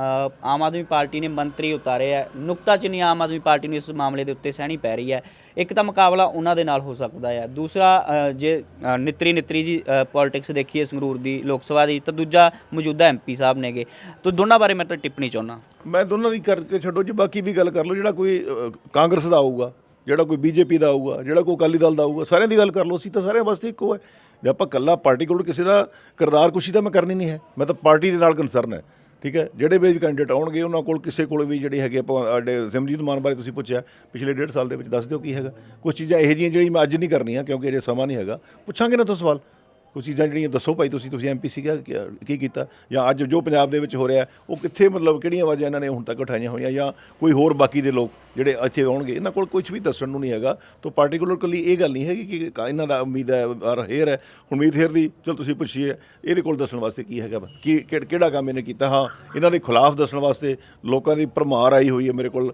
ਆਮ ਆਦਮੀ ਪਾਰਟੀ ਨੇ ਮੰਤਰੀ ਉਤਾਰੇ ਹੈ। ਨੁਕਤਾ ਚਿੰਨੀ ਆਮ ਆਦਮੀ ਪਾਰਟੀ ਨੂੰ ਇਸ ਮਾਮਲੇ ਦੇ ਉੱਤੇ ਸਹਿਣੀ ਪੈ ਰਹੀ ਹੈ। ਇੱਕ ਤਾਂ ਮੁਕਾਬਲਾ ਉਹਨਾਂ ਦੇ ਨਾਲ ਹੋ ਸਕਦਾ ਹੈ। ਦੂਸਰਾ ਜੇ ਅ, ਨਿਤਰੀ ਨਿਤਰੀ ਜੀ ਪੋਲਿਟਿਕਸ ਦੇਖੀਏ ਸੰਗਰੂਰ ਦੀ ਲੋਕ ਸਭਾ ਦੀ ਤਾਂ ਦੂਜਾ ਮੌਜੂਦਾ ਐਮਪੀ ਸਾਹਿਬ ਨੇਗੇ। ਤਾਂ ਦੋਨਾਂ ਬਾਰੇ ਮੈਂ ਤਾਂ ਟਿੱਪਣੀ ਚਾਹੁੰਦਾ। ਮੈਂ ਦੋਨਾਂ ਦੀ ਕਰਕੇ ਛੱਡੋ ਜੀ ਬਾਕੀ ਵੀ ਗੱਲ ਕਰ ਲਓ। ਜਿਹੜਾ ਕੋਈ ਕਾਂਗਰਸ ਦਾ ਆਊਗਾ ਜਿਹੜਾ ਕੋਈ ਬੀਜੇਪੀ ਦਾ ਆਊਗਾ, ਜਿਹੜਾ ਕੋਈ ਅਕਾਲੀ ਦਲ ਦਾ ਆਊਗਾ, ਸਾਰਿਆਂ ਦੀ ਗੱਲ ਕਰ ਲਓ, ਅਸੀਂ ਤਾਂ ਸਾਰਿਆਂ ਵਾਸਤੇ ਇੱਕੋ ਹੈ ਜੇ ਆਪਾਂ ਕੱਲਾ ਪਾਰਟੀ ਕੋਲ ਕਿਸੇ ਦਾ ਕਿਰਦਾਰ ਕੁਸ਼ੀ ਤਾਂ ਮੈਂ ਕਰਨੀ ਨਹੀਂ ਹੈ। ਮੈਂ ਤਾਂ ਪਾਰਟੀ ਦੇ ਨਾਲ ਕੰਸਰਨ ਹੈ, ਠੀਕ ਹੈ? ਜਿਹੜੇ ਵੀ ਕੈਂਡੀਡੇਟ ਆਉਣਗੇ, ਉਹਨਾਂ ਕੋਲ ਕਿਸੇ ਕੋਲ ਵੀ ਜਿਹੜੇ ਹੈਗੇ ਆਪਾਂ ਸਾਡੇ ਸਿਮਰਜੀਤ ਮਾਨ ਬਾਰੇ ਤੁਸੀਂ ਪੁੱਛਿਆ, ਪਿਛਲੇ ਡੇਢ ਸਾਲ ਦੇ ਵਿੱਚ ਦੱਸ ਦਿਓ ਕੀ ਹੈਗਾ। ਕੁਝ ਚੀਜ਼ਾਂ ਇਹੋ ਜਿਹੀਆਂ ਜਿਹੜੀਆਂ ਮੈਂ ਅੱਜ ਨਹੀਂ ਕਰਨੀਆਂ, ਕਿਉਂਕਿ ਅਜੇ ਸਮਾਂ ਨਹੀਂ ਹੈਗਾ। ਪੁੱਛਾਂਗੇ ਨਾ ਤੋਂ ਸਵਾਲ। ਕੁਝ ਚੀਜ਼ਾਂ ਜਿਹੜੀਆਂ ਦੱਸੋ ਭਾਈ ਤੁਸੀਂ ਤੁਸੀਂ ਐਮਪੀ ਸੀਗਾ ਕੀ- ਕੀ ਕੀਤਾ? ਜਾਂ ਅੱਜ ਜੋ ਪੰਜਾਬ ਦੇ ਵਿੱਚ ਹੋ ਰਿਹਾ, ਉਹ ਕਿੱਥੇ ਮਤਲਬ ਕਿਹੜੀਆਂ ਆਵਾਜ਼ਾਂ ਇਹਨਾਂ ਨੇ ਹੁਣ ਤੱਕ ਉਠਾਈਆਂ ਹੋਈਆਂ? ਜਾਂ ਕੋਈ ਹੋਰ ਬਾਕੀ ਦੇ ਲੋਕ ਜਿਹੜੇ ਇੱਥੇ ਆਉਣਗੇ, ਇਹਨਾਂ ਕੋਲ ਕੁਝ ਵੀ ਦੱਸਣ ਨੂੰ ਨਹੀਂ ਹੈਗਾ। ਤਾਂ ਪਾਰਟਿਕੂਲਰ ਕੱਲੀ ਇਹ ਗੱਲ ਨਹੀਂ ਹੈਗੀ ਕਿ ਇਹਨਾਂ ਦਾ ਉਮੀਦ ਹੈ ਔਰ ਹੇਰ ਹੈ। ਉਮੀਦ ਹੇਰ ਦੀ ਚਲ ਤੁਸੀਂ ਪੁੱਛੀਏ, ਇਹਦੇ ਕੋਲ ਦੱਸਣ ਵਾਸਤੇ ਕੀ ਹੈਗਾ ਕੀ, ਕਿਹੜਾ ਕੰਮ ਇਹਨੇ ਕੀਤਾ? ਹਾਂ, ਇਹਨਾਂ ਦੇ ਖਿਲਾਫ ਦੱਸਣ ਵਾਸਤੇ ਲੋਕਾਂ ਦੀ ਭਰਮਾਰ ਆਈ ਹੋਈ ਹੈ ਮੇਰੇ ਕੋਲ।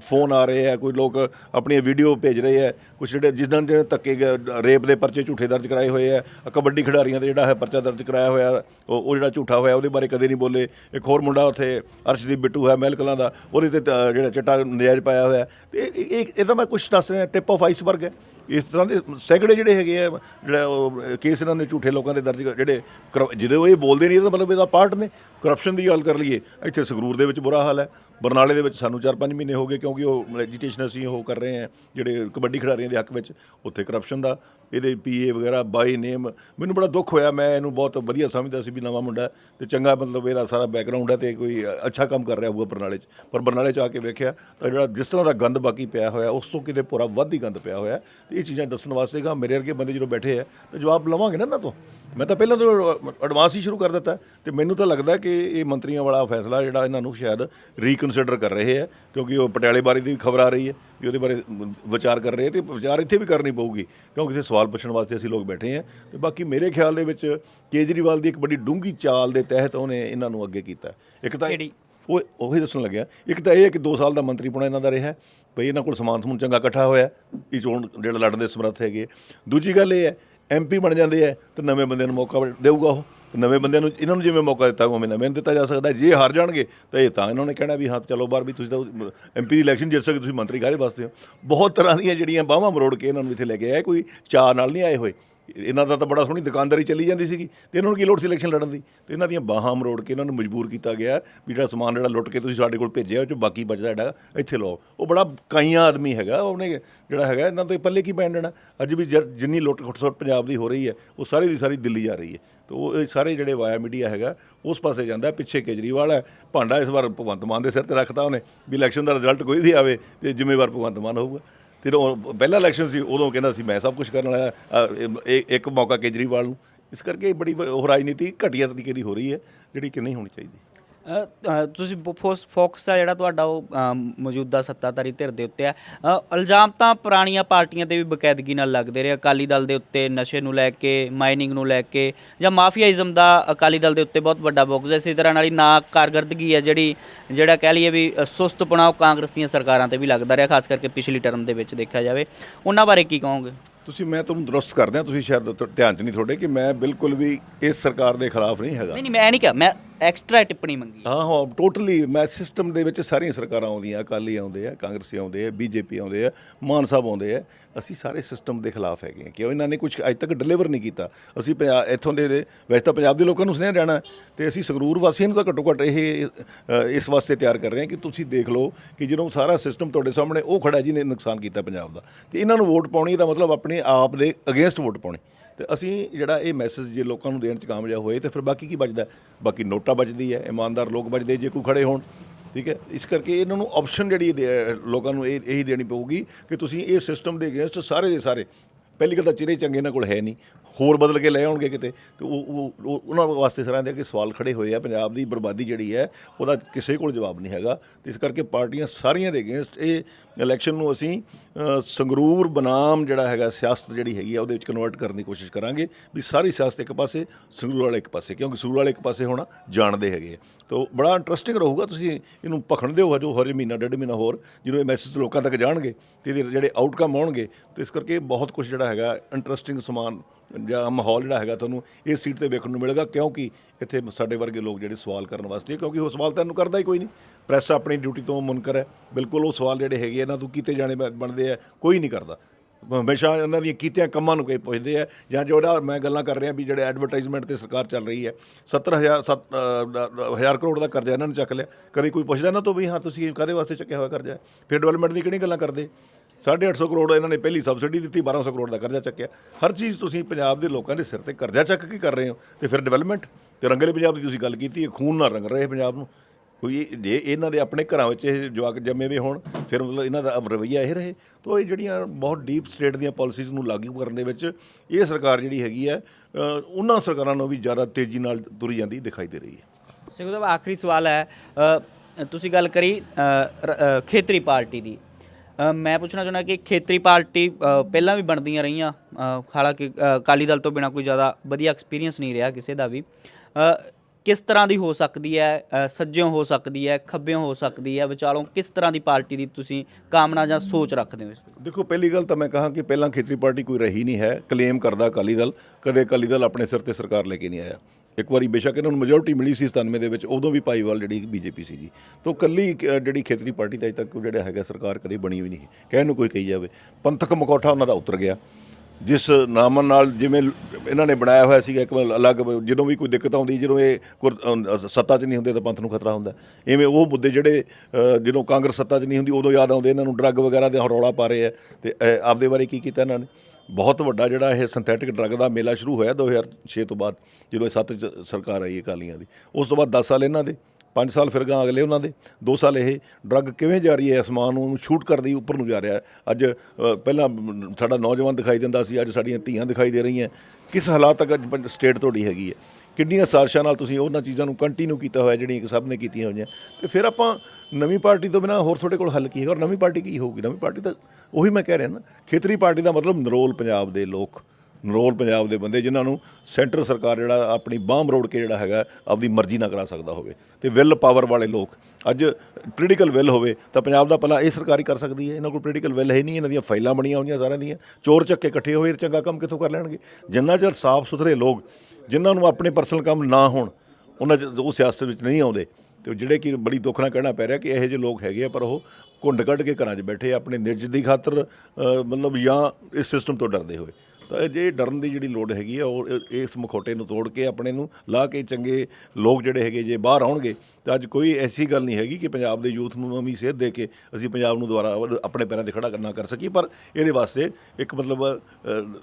ਫੋਨ ਆ ਰਹੇ ਆ ਕੋਈ ਲੋਕ ਆਪਣੀ ਵੀਡੀਓ ਭੇਜ ਰਹੇ ਆ ਕੁਝ ਜਿਹੜੇ, ਜਿੱਦਾਂ ਜਿਹੜੇ ਧੱਕੇ ਗ- ਰੇਪ ਦੇ ਪਰਚੇ ਝੂਠੇ ਦਰਜ ਕਰਾਏ ਹੋਏ ਆ ਕਬੱਡੀ ਖਿਡਾਰੀਆਂ ਦੇ ਜਿਹੜਾ ਹੈ ਪਰਚਾ ਦਰਜ ਕਰਾਇਆ ਹੋਇਆ, ਉਹ ਉਹ ਜਿਹੜਾ ਝੂਠਾ ਹੋਇਆ, ਉਹਦੇ ਬਾਰੇ ਕਦੇ ਨਹੀਂ ਬੋਲੇ। ਇੱਕ ਹੋਰ ਮੁੰਡਾ ਉੱਥੇ ਅਰਸ਼ਦੀਪ ਬਿੱਟੂ ਹੈ ਮਹਿਲਕਲਾਂ ਦਾ, ਉਹਦੇ ਤੇ ਤਾਂ ਜਿਹੜਾ ਚਿੱਟਾ ਨਜਾਇਜ਼ ਪਾਇਆ ਹੋਇਆ। ਤੇ ਇਹ ਇਹ ਤਾਂ ਮੈਂ ਕੁਝ ਦੱਸ ਰਿਹਾ, ਟਿਪ ਆਫ ਆਈਸਬਰਗ ਹੈ। ਇਸ ਤਰ੍ਹਾਂ ਦੇ ਸੈਂਕੜੇ ਜਿਹੜੇ ਹੈਗੇ ਆ, ਜਿਹੜਾ ਉਹ ਕੇਸ ਇਹਨਾਂ ਨੇ ਝੂਠੇ ਲੋਕਾਂ ਦੇ ਦਰਜ ਕਰ- ਜਿਹੜੇ ਕਰੋ- ਜਦੋਂ ਇਹ ਬੋਲਦੇ ਨਹੀਂ, ਇਹਦਾ ਮਤਲਬ ਇਹਦਾ ਪਾਰਟ ਨੇ। ਕਰਪਸ਼ਨ ਦੀ ਗੱਲ ਕਰ ਲਈਏ, ਇੱਥੇ ਸੰਗਰੂਰ ਦੇ ਵਿੱਚ ਬੁਰਾ ਹਾਲ ਹੈ। ਬਰਨਾਲੇ ਦੇ ਵਿੱਚ ਸਾਨੂੰ 4-5 ਮਹੀਨੇ ਹੋ ਗਏ ਕਿਉਂਕਿ ਉਹ ਐਜੀਟੇਸ਼ਨ ਅਸੀਂ ਉਹ ਕਰ ਰਹੇ ਹਾਂ, ਜਿਹੜੇ ਕਬੱਡੀ ਖਿਡਾਰੀਆਂ ਦੇ ਹੱਕ ਵਿੱਚ, ਉੱਥੇ ਕਰਪਸ਼ਨ ਦਾ, ਇਹਦੇ ਪੀਏ ਵਗੈਰਾ ਬਾਈ ਨੇਮ ਮੈਨੂੰ ਬੜਾ ਦੁੱਖ ਹੋਇਆ, ਮੈਂ ਇਹਨੂੰ ਬਹੁਤ ਵਧੀਆ ਸਮਝਦਾ ਸੀ ਵੀ ਨਵਾਂ ਮੁੰਡਾ ਹੈ ਤੇ ਚੰਗਾ ਮਤਲਬ ਇਹਦਾ ਸਾਰਾ ਬੈਕਗ੍ਰਾਉਂਡ ਹੈ ਤੇ ਕੋਈ ਅੱਛਾ ਕੰਮ ਕਰ ਰਿਹਾ ਹੋਊਗਾ ਬਰਨਾਲੇ 'ਚ। ਪਰ ਬਰਨਾਲੇ 'ਚ ਆ ਕੇ ਵੇਖਿਆ ਤਾਂ ਜਿਹੜਾ ਜਿਸ ਤਰ੍ਹਾਂ ਦਾ ਗੰਦ ਬਾਕੀ ਪਿਆ ਹੋਇਆ, ਉਸ ਤੋਂ ਕਿਤੇ ਪੂਰਾ ਵੱਧ ਹੀ ਗੰਦ ਪਿਆ ਹੋਇਆ ਤੇ ਇਹ ਚੀਜ਼ਾਂ ਦੱਸਣ ਵਾਸਤੇ ਗਾ ਮੇਰੇ ਵਰਗੇ ਬੰਦੇ ਜਦੋਂ ਬੈਠੇ ਆ, ਤਾਂ ਜਵਾਬ ਲਵਾਂਗੇ ਨਾ ਇਹਨਾਂ ਤੋਂ। ਮੈਂ ਤਾਂ ਪਹਿਲਾਂ ਤੋਂ ਐਡਵਾਂਸ ਹੀ ਸ਼ੁਰੂ ਕਰ ਦਿੱਤਾ ਤੇ ਮੈਨੂੰ ਤਾਂ ਲੱਗਦਾ ਕਿ ਇਹ ਮੰਤਰੀਆਂ ਵਾਲਾ ਫੈਸਲਾ ਜਿਹੜਾ ਇਹਨਾਂ ਨੂੰ ਸ਼ਾਇਦ ਰੀਕਨਸੀਡਰ ਕਰ ਰਹੇ ਆ ਕਿਉਂਕਿ ਉਹ ਪਟਿਆਲੇ ਬਾਰੇ ਦੀ ਖਬਰ ਆ ਰਹੀ ਹੈ ਵੀ ਉਹਦੇ ਬਾਰੇ ਵਿਚਾਰ ਕਰ ਰਹੇ ਤੇ ਵਿਚਾਰ ਇੱਥੇ ਵੀ ਕਰਨੀ ਪਊਗੀ ਕਿਉਂਕਿ ਇੱਥੇ ਸਵਾਲ ਪੁੱਛਣ ਵਾਸਤੇ ਅਸੀਂ ਲੋਕ ਬੈਠੇ ਆ ਤੇ ਬਾਕੀ ਮੇਰੇ ਖਿਆਲ ਦੇ ਵਿੱਚ ਕੇਜਰੀਵਾਲ ਦੀ ਇੱਕ ਬੜੀ ਡੂੰਘੀ ਚਾਲ ਦੇ ਤਹਿਤ ਉਹਨੇ ਇਹਨਾਂ ਨੂੰ ਅੱਗੇ ਕੀਤਾ। ਇੱਕ ਤਾਂ? ਉਹ ਉਹੀ ਦੱਸਣ ਲੱਗਿਆ ਇੱਕ ਤਾਂ ਇਹ ਹੈ ਕਿ 2 ਸਾਲ ਦਾ ਮੰਤਰੀ ਪੁਣਾ ਇਹਨਾਂ ਦਾ ਰਿਹਾ ਭਈ ਇਹਨਾਂ ਕੋਲ ਸਮਾਨ ਸਮੂਨ ਚੰਗਾ ਇਕੱਠਾ ਹੋਇਆ ਇਹ ਚੋਣ ਜਿਹੜਾ ਲੜਨ ਦੇ ਸਮਰੱਥ ਹੈਗੇ ਦੂਜੀ ਗੱਲ ਇਹ ਹੈ ਐਮਪੀ ਬਣ ਜਾਂਦੇ ਆ ਤੇ ਨਵੇਂ ਬੰਦਿਆਂ ਨੂੰ ਮੌਕਾ ਦੇਊਗਾ ਉਹ। ਨਵੇਂ ਬੰਦਿਆਂ ਨੂੰ ਇਹਨਾਂ ਨੂੰ ਜਿਵੇਂ ਮੌਕਾ ਦਿੱਤਾ ਉਵੇਂ ਨਵੇਂ ਨੂੰ ਦਿੱਤਾ ਜਾ ਸਕਦਾ ਜੇ ਹਾਰ ਜਾਣਗੇ ਤਾਂ ਇਹ ਤਾਂ ਇਹਨਾਂ ਨੇ ਕਹਿਣਾ ਵੀ ਹਾਂ, ਚਲੋ ਬਾਰ ਵੀ ਤੁਸੀਂ ਤਾਂ ਐਮਪੀ ਦੀ ਇਲੈਕਸ਼ਨ ਜਿੱਤ ਸਕੇ ਤੁਸੀਂ ਮੰਤਰੀ ਕਾਹਦੇ ਵਾਸਤੇ ਹੋ? ਬਹੁਤ ਤਰ੍ਹਾਂ ਦੀਆਂ ਜਿਹੜੀਆਂ ਬਾਹਾਂ ਮਰੋੜ ਕੇ ਇਹਨਾਂ ਨੂੰ ਇੱਥੇ ਲੈ ਕੇ ਆਏ, ਕੋਈ ਚਾਅ ਨਾਲ ਨਹੀਂ ਆਏ ਹੋਏ। ਇਹਨਾਂ ਦਾ ਤਾਂ ਬੜਾ ਸੋਹਣੀ ਦੁਕਾਨਦਾਰੀ ਚੱਲੀ ਜਾਂਦੀ ਸੀਗੀ ਤੇ ਇਹਨਾਂ ਨੂੰ ਕੀ ਲੋੜ ਸੀ ਇਲੈਕਸ਼ਨ ਲੜਨ ਦੀ? ਤੇ ਇਹਨਾਂ ਦੀਆਂ ਬਾਹਾਂ ਮਰੋੜ ਕੇ ਇਹਨਾਂ ਨੂੰ ਮਜਬੂਰ ਕੀਤਾ ਗਿਆ ਵੀ ਜਿਹੜਾ ਸਮਾਨ ਜਿਹੜਾ ਲੁੱਟ ਕੇ ਤੁਸੀਂ ਸਾਡੇ ਕੋਲ ਭੇਜਿਆ, ਉਹ ਚ ਬਾਕੀ ਬਚਦਾ ਜਿਹੜਾ, ਇੱਥੇ ਲਓ। ਉਹ ਬੜਾ ਕਾਈਆਂ ਆਦਮੀ ਹੈਗਾ, ਉਹਨੇ ਜਿਹੜਾ ਹੈਗਾ, ਇਹਨਾਂ ਤੋਂ ਪੱਲੇ ਕੀ ਪੈਣ ਦੇਣਾ? ਅੱਜ ਵੀ ਜਰ- ਜਿੰਨੀ ਲੁੱਟ ਖੁੱਟ ਪੰਜਾਬ ਦੀ ਹੋ ਰਹੀ ਹੈ, ਉਹ ਸਾਰੀ ਦੀ ਸਾਰੀ ਦਿੱਲੀ ਜਾ ਰਹੀ ਹੈ। ਤਾਂ ਉਹ, ਇਹ ਸਾਰੇ ਜਿਹੜੇ ਵਾਇਆ ਮੀਡੀਆ ਹੈਗਾ, ਉਸ ਪਾਸੇ ਜਾਂਦਾ, ਪਿੱਛੇ ਕੇਜਰੀਵਾਲ ਹੈ, ਭਾਂਡਾ ਇਸ ਵਾਰ ਭਗਵੰਤ ਮਾਨ ਦੇ ਸਿਰ ਤੇ ਰੱਖਤਾ ਉਹਨੇ, ਵੀ ਇਲੈਕਸ਼ਨ ਦਾ ਰਿਜ਼ਲਟ ਕੋਈ ਵੀ ਆਵੇ ਤੇ ਜ਼ਿੰਮੇਵਾਰ ਭਗਵੰਤ ਮਾਨ ਹੋਊਗਾ। ਤੇ ਉਹ ਪਹਿਲਾ ਇਲੈਕਸ਼ਨ ਸੀ, ਉਦੋਂ ਕਹਿੰਦਾ ਸੀ, ਮੈਂ ਸਭ ਕੁਝ ਕਰਨ ਵਾਲਾ ਇੱਕ ਮੌਕਾ ਕੇਜਰੀਵਾਲ ਨੂੰ। ਇਸ ਕਰਕੇ ਬੜੀ, ਉਹ ਰਾਜਨੀਤੀ ਘਟੀਆ ਤਰੀਕੇ ਦੀ ਹੋ ਰਹੀ ਹੈ, ਜਿਹੜੀ ਕਿ ਨਹੀਂ ਹੋਣੀ ਚਾਹੀਦੀ। ਤੁਸੀਂ ਫੋਕਸ ਫੋਕਸ ਆ ਜਿਹੜਾ ਤੁਹਾਡਾ ਉਹ ਮੌਜੂਦਾ ਸੱਤਾਧਾਰੀ ਧਿਰ ਦੇ ਉੱਤੇ ਆ। ਇਲਜ਼ਾਮ ਤਾਂ ਪੁਰਾਣੀਆਂ ਪਾਰਟੀਆਂ ਤੇ ਵੀ ਬਕਾਇਦਗੀ ਨਾਲ ਲੱਗਦੇ ਰਹੇ। ਅਕਾਲੀ ਦਲ ਦੇ ਉੱਤੇ ਨਸ਼ੇ ਨੂੰ ਲੈ ਕੇ ਮਾਈਨਿੰਗ ਨੂੰ ਲੈ ਕੇ ਜਾਂ ਮਾਫੀਆਇਜ਼ਮ ਦਾ ਅਕਾਲੀ ਦਲ ਦੇ ਉੱਤੇ ਬਹੁਤ ਵੱਡਾ ਬੋਕਸ ਹੈ। ਇਸੇ ਤਰ੍ਹਾਂ ਨਾਲ ਹੀ ਨਾ ਕਾਰਗਰਦਗੀ ਹੈ ਜਿਹੜੀ ਜਿਹੜਾ ਕਹਿ ਲਈਏ ਵੀ ਸੁਸਤਪੁਣਾ ਉਹ ਕਾਂਗਰਸ ਦੀਆਂ ਸਰਕਾਰਾਂ ਤੇ ਵੀ ਲੱਗਦਾ ਰਿਹਾ ਖਾਸ ਕਰਕੇ ਪਿਛਲੀ ਟਰਮ ਦੇ ਵਿੱਚ ਦੇਖਿਆ ਜਾਵੇ। ਉਹਨਾਂ ਬਾਰੇ ਕੀ ਕਹੋਗੇ? ਤੁਸੀਂ ਮੈਂ ਤੁਹਾਨੂੰ ਦਰੁਸਤ ਕਰਦਿਆਂ ਤੁਸੀਂ ਸ਼ਾਇਦ ਧਿਆਨ ਚ ਨਹੀਂ ਤੁਹਾਡੇ ਕਿ ਮੈਂ ਬਿਲਕੁਲ ਵੀ ਇਸ ਸਰਕਾਰ ਦੇ ਖਿਲਾਫ ਨਹੀਂ ਹੈਗਾ। ਨਹੀਂ ਨਹੀਂ ਮੈਂ ਨਹੀਂ ਕਿਹਾ। ਮੈਂ ਐਕਸਟਰਾ ਟਿੱਪਣੀ ਮੰਗੀ ਹਾਂ। ਹਾਂ ਟੋਟਲੀ ਮੈਂ ਸਿਸਟਮ ਦੇ ਵਿੱਚ ਸਾਰੀਆਂ ਸਰਕਾਰਾਂ ਆਉਂਦੀਆਂ, ਅਕਾਲੀ ਆਉਂਦੇ ਆ, ਕਾਂਗਰਸੀ ਆਉਂਦੇ ਆ, ਬੀਜੇਪੀ ਆਉਂਦੇ ਆ, ਮਾਨ ਸਾਹਿਬ ਆਉਂਦੇ ਆ। ਅਸੀਂ ਸਾਰੇ ਸਿਸਟਮ ਦੇ ਖਿਲਾਫ ਹੈਗੇ ਆ, ਕਿਉਂ ਇਹਨਾਂ ਨੇ ਕੁਝ ਅੱਜ ਤੱਕ ਡਿਲੀਵਰ ਨਹੀਂ ਕੀਤਾ। ਅਸੀਂ ਪੰਜਾ- ਇੱਥੋਂ ਦੇ ਵੈਸੇ ਤਾਂ ਪੰਜਾਬ ਦੇ ਲੋਕਾਂ ਨੂੰ ਸੁਨੇਹਾ ਰਹਿਣਾ ਤੇ ਅਸੀਂ ਸੰਗਰੂਰ ਵਾਸੀਆਂ ਨੂੰ ਤਾਂ ਘੱਟੋ ਘੱਟ ਇਹ ਇਸ ਵਾਸਤੇ ਤਿਆਰ ਕਰ ਰਹੇ ਹਾਂ ਕਿ ਤੁਸੀਂ ਦੇਖ ਲਓ ਕਿ ਜਦੋਂ ਸਾਰਾ ਸਿਸਟਮ ਤੁਹਾਡੇ ਸਾਹਮਣੇ ਉਹ ਖੜਾ ਜਿਹਨੇ ਨੁਕਸਾਨ ਕੀਤਾ ਪੰਜਾਬ ਦਾ, ਤੇ ਇਹਨਾਂ ਨੂੰ ਵੋਟ ਪਾਉਣੀ ਦਾ ਮਤਲਬ ਆਪਣੇ ਆਪ ਦੇ ਅਗੇਂਸਟ ਵੋਟ ਪਾਉਣੀ। ਤੇ ਅਸੀਂ ਜਿਹੜਾ ਇਹ ਮੈਸੇਜ ਜੇ ਲੋਕਾਂ ਨੂੰ ਦੇਣ ਚ ਕਾਮਯਾਬ ਹੋਏ ਤੇ ਫਿਰ ਬਾਕੀ ਕੀ ਬਚਦਾ? ਬਾਕੀ ਨੋਟਾ ਬਚਦੀ ਹੈ, ਇਮਾਨਦਾਰ ਲੋਕ ਬਚਦੇ, ਜੇ ਕੋਈ ਖੜੇ ਹੋਣ, ਠੀਕ ਹੈ? ਇਸ ਕਰਕੇ ਇਹਨਾਂ ਨੂੰ ਆਪਸ਼ਨ ਜਿਹੜੀ ਦੇ- ਲੋਕਾਂ ਨੂੰ ਇਹ ਇਹੀ ਦੇਣੀ ਪਊਗੀ ਕਿ ਤੁਸੀਂ ਇਹ ਸਿਸਟਮ ਦੇ ਅਗੇਂਸਟ ਸਾਰੇ ਦੇ ਸਾਰੇ ਪਹਿਲੀ ਗੱਲ ਤਾਂ ਚਿਹਰੇ ਚੰਗੇ ਇਹਨਾਂ ਕੋਲ ਹੈ ਨਹੀਂ। ਹੋਰ ਬਦਲ ਕੇ ਲੈ ਆਉਣਗੇ ਕਿਤੇ। ਤੇ ਉਹ ਉਹ- ਉਹਨਾਂ ਵਾਸਤੇ ਸਰਾਂ ਦੇ ਕਿ ਸਵਾਲ ਖੜੇ ਹੋਏ ਆ। ਪੰਜਾਬ ਦੀ ਬਰਬਾਦੀ ਜਿਹੜੀ ਹੈ, ਉਹਦਾ ਕਿਸੇ ਕੋਲ ਜਵਾਬ ਨਹੀਂ ਹੈਗਾ। ਤੇ ਇਸ ਕਰਕੇ ਪਾਰਟੀਆਂ ਸਾਰੀਆਂ ਦੇ ਅਗੇਂਸਟ ਇਹ ਇਲੈਕਸ਼ਨ ਨੂੰ ਅਸੀਂ ਸੰਗਰੂਰ ਬਨਾਮ ਜਿਹੜਾ ਹੈਗਾ, ਸਿਆਸਤ ਜਿਹੜੀ ਹੈਗੀ ਆ, ਉਹਦੇ ਵਿੱਚ ਕਨਵਰਟ ਕਰਨ ਦੀ ਕੋਸ਼ਿਸ਼ ਕਰਾਂਗੇ ਵੀ ਸਾਰੀ ਸਿਆਸਤ ਇੱਕ ਪਾਸੇ, ਸੰਗਰੂਰ ਵਾਲੇ ਇੱਕ ਪਾਸੇ। ਕਿਉਂਕਿ ਸੰਗਰੂਰ ਵਾਲੇ ਇੱਕ ਪਾਸੇ ਹੋਣਾ ਜਾਣਦੇ ਹੈਗੇ ਆ। ਤੋ ਬੜਾ ਇੰਟਰਸਟਿੰਗ ਰਹੂਗਾ, ਤੁਸੀਂ ਇਹਨੂੰ ਭਖਣ ਦਿਓ ਜੋ ਹਰੇ ਮਹੀਨਾ, ਡੇਢ ਮਹੀਨਾ ਹੋਰ, ਜਦੋਂ ਇਹ ਮੈਸੇਜ ਲੋਕਾਂ ਤੱਕ ਜਾਣਗੇ, ਤੇ ਇਹਦੇ ਜਿਹੜੇ ਆਊਟਕਮ ਆਉਣਗੇ, ਤੇ ਇਸ ਕਰਕੇ ਬਹੁਤ ਕੁਝ ਜਿਹੜਾ ਹੈਗਾ ਇੰਟਰਸਟਿੰਗ ਸਮਾਨ ਜਾਂ ਮਾਹੌਲ ਜਿਹੜਾ ਹੈਗਾ ਤੁਹਾਨੂੰ ਇਸ ਸੀਟ ਤੇ ਵੇਖਣ ਨੂੰ ਮਿਲੇਗਾ, ਕਿਉਂਕਿ ਇੱਥੇ ਸਾਡੇ ਵਰਗੇ ਲੋਕ ਜਿਹੜੇ ਸਵਾਲ ਕਰਨ ਵਾਸਤੇ ਕਿਉਂਕਿ ਉਹ ਸਵਾਲ ਤਾਂ ਇਹਨੂੰ ਕਰਦਾ ਹੀ ਕੋਈ ਨਹੀਂ। ਪ੍ਰੈਸ ਆਪਣੀ ਡਿਊਟੀ ਤੋਂ ਮੁਨਕਰ ਹੈ। ਬਿਲਕੁਲ ਉਹ ਸਵਾਲ ਜਿਹੜੇ ਹੈਗੇ ਇਹਨਾਂ ਤੋਂ ਕੀਤੇ ਜਾਣੇ ਬਣਦੇ ਆ, ਕੋਈ ਨਹੀਂ ਕਰਦਾ। ਹਮੇਸ਼ਾ ਇਹਨਾਂ ਦੀਆਂ ਕੀਤੀਆਂ ਕੰਮਾਂ ਨੂੰ ਕੋਈ ਪੁੱਛਦੇ ਆ। ਜਾਂ ਜਿਹੜਾ ਮੈਂ ਗੱਲਾਂ ਕਰ ਰਿਹਾ ਵੀ ਜਿਹੜੇ ਐਡਵਰਟਾਈਜ਼ਮੈਂਟ ਤੇ ਸਰਕਾਰ ਚੱਲ ਰਹੀ ਹੈ 70000 ਸੱਤ- ਹਜ਼ਾਰ ਕਰੋੜ ਦਾ ਕਰਜ਼ਾ ਇਹਨਾਂ ਨੇ ਚੱਕ ਲਿਆ। ਕਦੇ ਕੋਈ ਪੁੱਛਦਾ ਨਾ ਤੋਂ ਵੀ, ਹਾਂ, ਤੁਸੀਂ ਕਾਹਦੇ ਵਾਸਤੇ ਚੱਕਿਆ ਹੋਇਆ ਕਰਜ਼ਾ? ਹੈ? ਫਿਰ ਡਿਵੈਲਪਮੈਂਟ ਦੀ ਕਿਹੜੀ ਗੱਲਾਂ ਕਰਦੇ? 850 ਕਰੋੜ ਇਹਨਾਂ ਨੇ ਪਹਿਲੀ ਸਬਸਿਡੀ ਦਿੱਤੀ 1200 ਕਰੋੜ ਦਾ ਕਰਜ਼ਾ ਚੱਕਿਆ। ਹਰ ਚੀਜ਼ ਤੁਸੀਂ ਪੰਜਾਬ ਦੇ ਲੋਕਾਂ ਦੇ ਸਿਰ ਤੇ ਕਰਜ਼ਾ ਚੱਕ ਕੇ ਕਰ ਰਹੇ ਹੋ। ਤੇ ਫਿਰ ਡਿਵੈਲਪਮੈਂਟ ਤੇ ਰੰਗਲੇ ਪੰਜਾਬ ਦੀ ਤੁਸੀਂ ਗੱਲ ਕੀਤੀ ਹੈ ਖੂਨ ਨਾਲ ਰੰਗ ਰਹੇ ਪੰਜਾਬ ਨੂੰ। ਕੋਈ ਜੇ ਇਹਨਾਂ ਦੇ ਆਪਣੇ ਘਰਾਂ ਵਿੱਚ ਇਹ ਜਵਾਕ ਜੰਮੇ ਵੀ ਹੋਣ ਫਿਰ ਮਤਲਬ ਇਹਨਾਂ ਦਾ ਰਵਈਆ ਇਹ ਰਹੇ। ਤਾਂ ਇਹ ਜਿਹੜੀਆਂ ਬਹੁਤ ਡੀਪ ਸਟੇਟ ਦੀਆਂ ਪਾਲਿਸੀਜ਼ ਨੂੰ ਲਾਗੂ ਕਰਨ ਦੇ ਵਿੱਚ ਇਹ ਸਰਕਾਰ ਜਿਹੜੀ ਹੈਗੀ ਹੈ ਉਹਨਾਂ ਸਰਕਾਰਾਂ ਨੂੰ ਵੀ ਜ਼ਿਆਦਾ ਤੇਜ਼ੀ ਨਾਲ ਤੁਰੀ ਜਾਂਦੀ ਦਿਖਾਈ ਦੇ ਰਹੀ ਹੈ। ਸਿੰਘ ਸਾਹਿਬ ਆਖਰੀ ਸਵਾਲ ਹੈ ਤੁਸੀਂ ਗੱਲ ਕਰੀ ਖੇਤਰੀ ਪਾਰਟੀ ਦੀ। ਮੈਂ ਪੁੱਛਣਾ ਚਾਹੁੰਦਾ ਕਿ ਖੇਤਰੀ ਪਾਰਟੀ ਪਹਿਲਾਂ ਵੀ ਬਣਦੀਆਂ ਰਹੀਆਂ ਹਾਲਾਂਕਿ ਅ, ਅਕਾਲੀ ਦਲ ਤੋਂ ਬਿਨਾ ਕੋਈ ਜ਼ਿਆਦਾ ਵਧੀਆ ਐਕਸਪੀਰੀਅੰਸ ਨਹੀਂ ਰਿਹਾ ਕਿਸੇ ਦਾ ਵੀ। ਕਿਸ ਤਰ੍ਹਾਂ ਦੀ ਹੋ ਸਕਦੀ ਹੈ ਸੱਜਿਓਂ ਹੋ ਸਕਦੀ ਹੈ ਖੱਬਿਓਂ ਹੋ ਸਕਦੀ ਹੈ ਵਿਚਾਲੋਂ ਕਿਸ ਤਰ੍ਹਾਂ ਦੀ ਪਾਰਟੀ ਦੀ ਤੁਸੀਂ ਕਾਮਨਾ ਜਾਂ ਸੋਚ ਰੱਖਦੇ ਹੋ ਇਸ ਦੇਖੋ ਪਹਿਲੀ ਗੱਲ ਤਾਂ ਮੈਂ ਕਹਾਂ ਕਿ ਪਹਿਲਾਂ ਖੇਤਰੀ ਪਾਰਟੀ ਕੋਈ ਰਹੀ ਨਹੀਂ ਹੈ ਕਲੇਮ ਕਰਦਾ ਅਕਾਲੀ ਦਲ ਕਦੇ ਅਕਾਲੀ ਦਲ ਆਪਣੇ ਸਿਰ ਤੇ ਸਰਕਾਰ ਲੈ ਕੇ ਨਹੀਂ ਆਇਆ। ਇੱਕ ਵਾਰੀ ਬੇਸ਼ੱਕ ਇਹਨਾਂ ਨੂੰ ਮੈਜੋਰਟੀ ਮਿਲੀ ਸੀ 97 ਦੇ ਵਿੱਚ ਉਦੋਂ ਵੀ ਪਾਈਵਾਲ ਜਿਹੜੀ ਬੀਜੇਪੀ ਸੀ ਜੀ ਤੋਂ ਕੱਲੀ ਇੱਕ, ਜਿਹੜੀ ਖੇਤਰੀ ਪਾਰਟੀ ਤਾਂ ਅਜੇ ਤੱਕ ਜਿਹੜਾ ਹੈਗਾ ਸਰਕਾਰ ਕਦੇ ਬਣੀ ਵੀ ਨਹੀਂ ਕਹਿਣ ਨੂੰ ਕੋਈ ਕਹੀ ਜਾਵੇ ਪੰਥਕ ਮਕੌਠਾ ਉਹਨਾਂ ਦਾ ਉਤਰ ਗਿਆ। ਜਿਸ ਨਾਮਨ ਨਾਲ ਜਿਵੇਂ ਇਹਨਾਂ ਨੇ ਬਣਾਇਆ ਹੋਇਆ ਸੀਗਾ ਇੱਕ ਅਲੱਗ ਜਦੋਂ ਵੀ ਕੋਈ ਦਿੱਕਤ ਆਉਂਦੀ, ਜਦੋਂ ਇਹ ਕੁਰ- ਸੱਤਾ 'ਚ ਨਹੀਂ ਹੁੰਦੇ ਤਾਂ ਪੰਥ ਨੂੰ ਖਤਰਾ ਹੁੰਦਾ। ਐਵੇਂ ਉਹ ਮੁੱਦੇ ਜਿਹੜੇ ਜਦੋਂ ਕਾਂਗਰਸ ਸੱਤਾ 'ਚ ਨਹੀਂ ਹੁੰਦੀ, ਉਦੋਂ ਯਾਦ ਆਉਂਦੇ ਇਹਨਾਂ ਨੂੰ ਡਰੱਗ ਵਗੈਰਾ ਦੇ ਰੌਲਾ ਪਾ ਰਹੇ ਆ। ਤੇ ਆਪਦੇ ਬਾਰੇ ਕੀ ਕੀਤਾ ਇਹਨਾਂ ਨੇ? ਬਹੁਤ ਵੱਡਾ ਜਿਹੜਾ ਇਹ ਸਿੰਥੈਟਿਕ ਡਰੱਗ ਦਾ ਮੇਲਾ ਸ਼ੁਰੂ ਹੋਇਆ 2006 ਤੋਂ ਬਾਅਦ, ਜਦੋਂ ਇਹ ਸੱਤ 'ਚ ਸਰਕਾਰ ਆਈ ਅਕਾਲੀਆਂ ਦੀ। ਉਸ ਤੋਂ ਬਾਅਦ 10 ਸਾਲ ਇਹਨਾਂ ਦੇ। 5 ਸਾਲ ਫਿਰ ਗਾਂ ਅਗਲੇ ਉਹਨਾਂ ਦੇ 2 ਸਾਲ ਇਹ ਡਰੱਗ ਕਿਵੇਂ ਜਾ ਰਹੀ ਹੈ ਅਸਮਾਨ ਨੂੰ, ਉਹਨੂੰ ਸ਼ੂਟ ਕਰਦੀ ਉੱਪਰ ਨੂੰ ਜਾ ਰਿਹਾ ਅੱਜ ਪਹਿਲਾਂ ਸਾਡਾ ਨੌਜਵਾਨ ਦਿਖਾਈ ਦਿੰਦਾ ਸੀ, ਅੱਜ ਸਾਡੀਆਂ ਧੀਆਂ ਦਿਖਾਈ ਦੇ ਰਹੀਆਂ। ਕਿਸ ਹਾਲਾਤ ਤੱਕ ਅੱਜ ਪੰਜ- ਸਟੇਟ ਤੁਹਾਡੀ ਹੈਗੀ ਹੈ? ਕਿੰਨੀਆਂ ਸਾਜ਼ਿਸ਼ਾਂ ਨਾਲ ਤੁਸੀਂ ਉਹਨਾਂ ਚੀਜ਼ਾਂ ਨੂੰ ਕੰਟੀਨਿਊ ਕੀਤਾ ਹੋਇਆ, ਜਿਹੜੀਆਂ ਕਿ ਸਭ ਨੇ ਕੀਤੀਆਂ ਹੋਈਆਂ। ਤੇ ਫਿਰ ਆਪਾਂ ਨਵੀਂ ਪਾਰਟੀ ਤੋਂ ਬਿਨਾ ਹੋਰ ਤੁਹਾਡੇ ਕੋਲ ਹੱਲ ਕੀ ਹੈਗਾ? ਔਰ ਨਵੀਂ ਪਾਰਟੀ ਕੀ ਹੋਊਗੀ? ਨਵੀਂ ਪਾਰਟੀ ਤਾਂ ਉਹੀ ਮੈਂ ਕਹਿ ਰਿਹਾ ਨਾ, ਖੇਤਰੀ ਪਾਰਟੀ ਦਾ ਮਤਲਬ ਨਰੋਲ ਪੰਜਾਬ ਦੇ ਲੋਕ। ਨਰੋਲ ਪੰਜਾਬ ਦੇ ਬੰਦੇ ਜਿਨ੍ਹਾਂ ਨੂੰ ਸੈਂਟਰ ਸਰਕਾਰ ਜਿਹੜਾ ਆਪਣੀ ਬਾਹ ਮਰੋੜ ਕੇ ਜਿਹੜਾ ਹੈਗਾ ਆਪਦੀ ਮਰਜ਼ੀ ਨਾਲ ਕਰਾ ਸਕਦਾ ਹੋਵੇ ਤੇ ਵਿਲ ਪਾਵਰ ਵਾਲੇ ਲੋਕ, ਅੱਜ ਪੋਲੀਟੀਕਲ ਵਿਲ ਹੋਵੇ ਤਾਂ ਪੰਜਾਬ ਦਾ ਭਲਾ ਇਹ ਸਰਕਾਰ ਹੀ ਕਰ ਸਕਦੀ ਹੈ, ਇਹਨਾਂ ਕੋਲ ਪੋਲੀਟੀਕਲ ਵਿਲ ਹੈ ਨਹੀਂ, ਇਹਨਾਂ ਦੀਆਂ ਫਾਈਲਾਂ ਬਣੀਆਂ ਹੋਈਆਂ ਸਾਰਿਆਂ ਦੀਆਂ, ਚੋਰ ਚੱਕੇ ਇਕੱਠੇ ਹੋਏ, ਚੰਗਾ ਕੰਮ ਕਿੱਥੋਂ ਕਰ ਲੈਣਗੇ? ਜਿੰਨਾ ਚਿਰ ਸਾਫ਼ ਸੁਥਰੇ ਲੋਕ ਜਿਨ੍ਹਾਂ ਨੂੰ ਆਪਣੇ ਪਰਸਨਲ ਕੰਮ ਨਾ ਹੋਣ, ਉਹਨਾਂ 'ਚ ਉਹ ਸਿਆਸਤ ਵਿੱਚ ਨਹੀਂ ਆਉਂਦੇ, ਤੇ ਜਿਹੜੇ ਕਿ ਬੜੀ ਦੁੱਖ ਨਾਲ ਕਹਿਣਾ ਪੈ ਰਿਹਾ ਕਿ ਇਹੋ ਜਿਹੇ ਲੋਕ ਹੈਗੇ ਆ, ਪਰ ਉਹ ਘੁੰਡ ਕੱਢ ਕੇ ਘਰਾਂ 'ਚ ਬੈਠੇ ਆਪਣੇ ਨਿੱਜ ਦੀ ਖਾਤਰ ਮਤਲਬ ਜਾਂ ਇਸ ਸਿਸਟਮ ਤੋਂ ਡਰਦੇ ਹੋਏ। ਤਾਂ ਜੇ ਡਰਨ ਦੀ ਜਿਹੜੀ ਲੋੜ ਹੈਗੀ ਆ, ਉਹ ਇਸ ਮਖੌਟੇ ਨੂੰ ਤੋੜ ਕੇ ਆਪਣੇ ਨੂੰ ਲਾ ਕੇ ਚੰਗੇ ਲੋਕ ਜਿਹੜੇ ਹੈਗੇ ਜੇ ਬਾਹਰ ਆਉਣਗੇ, ਤਾਂ ਅੱਜ ਕੋਈ ਐਸੀ ਗੱਲ ਨਹੀਂ ਹੈਗੀ ਕਿ ਪੰਜਾਬ ਦੇ ਯੂਥ ਨੂੰ ਨਵੀਂ ਸੇਧ ਦੇ ਕੇ ਅਸੀਂ ਪੰਜਾਬ ਨੂੰ ਦੁਬਾਰਾ ਆਪਣੇ ਪੈਰਾਂ ਤੇ ਖੜਾ ਕਰਨਾ ਕਰ ਸਕੀਏ। ਪਰ ਇਹਦੇ ਵਾਸਤੇ ਇੱਕ ਮਤਲਬ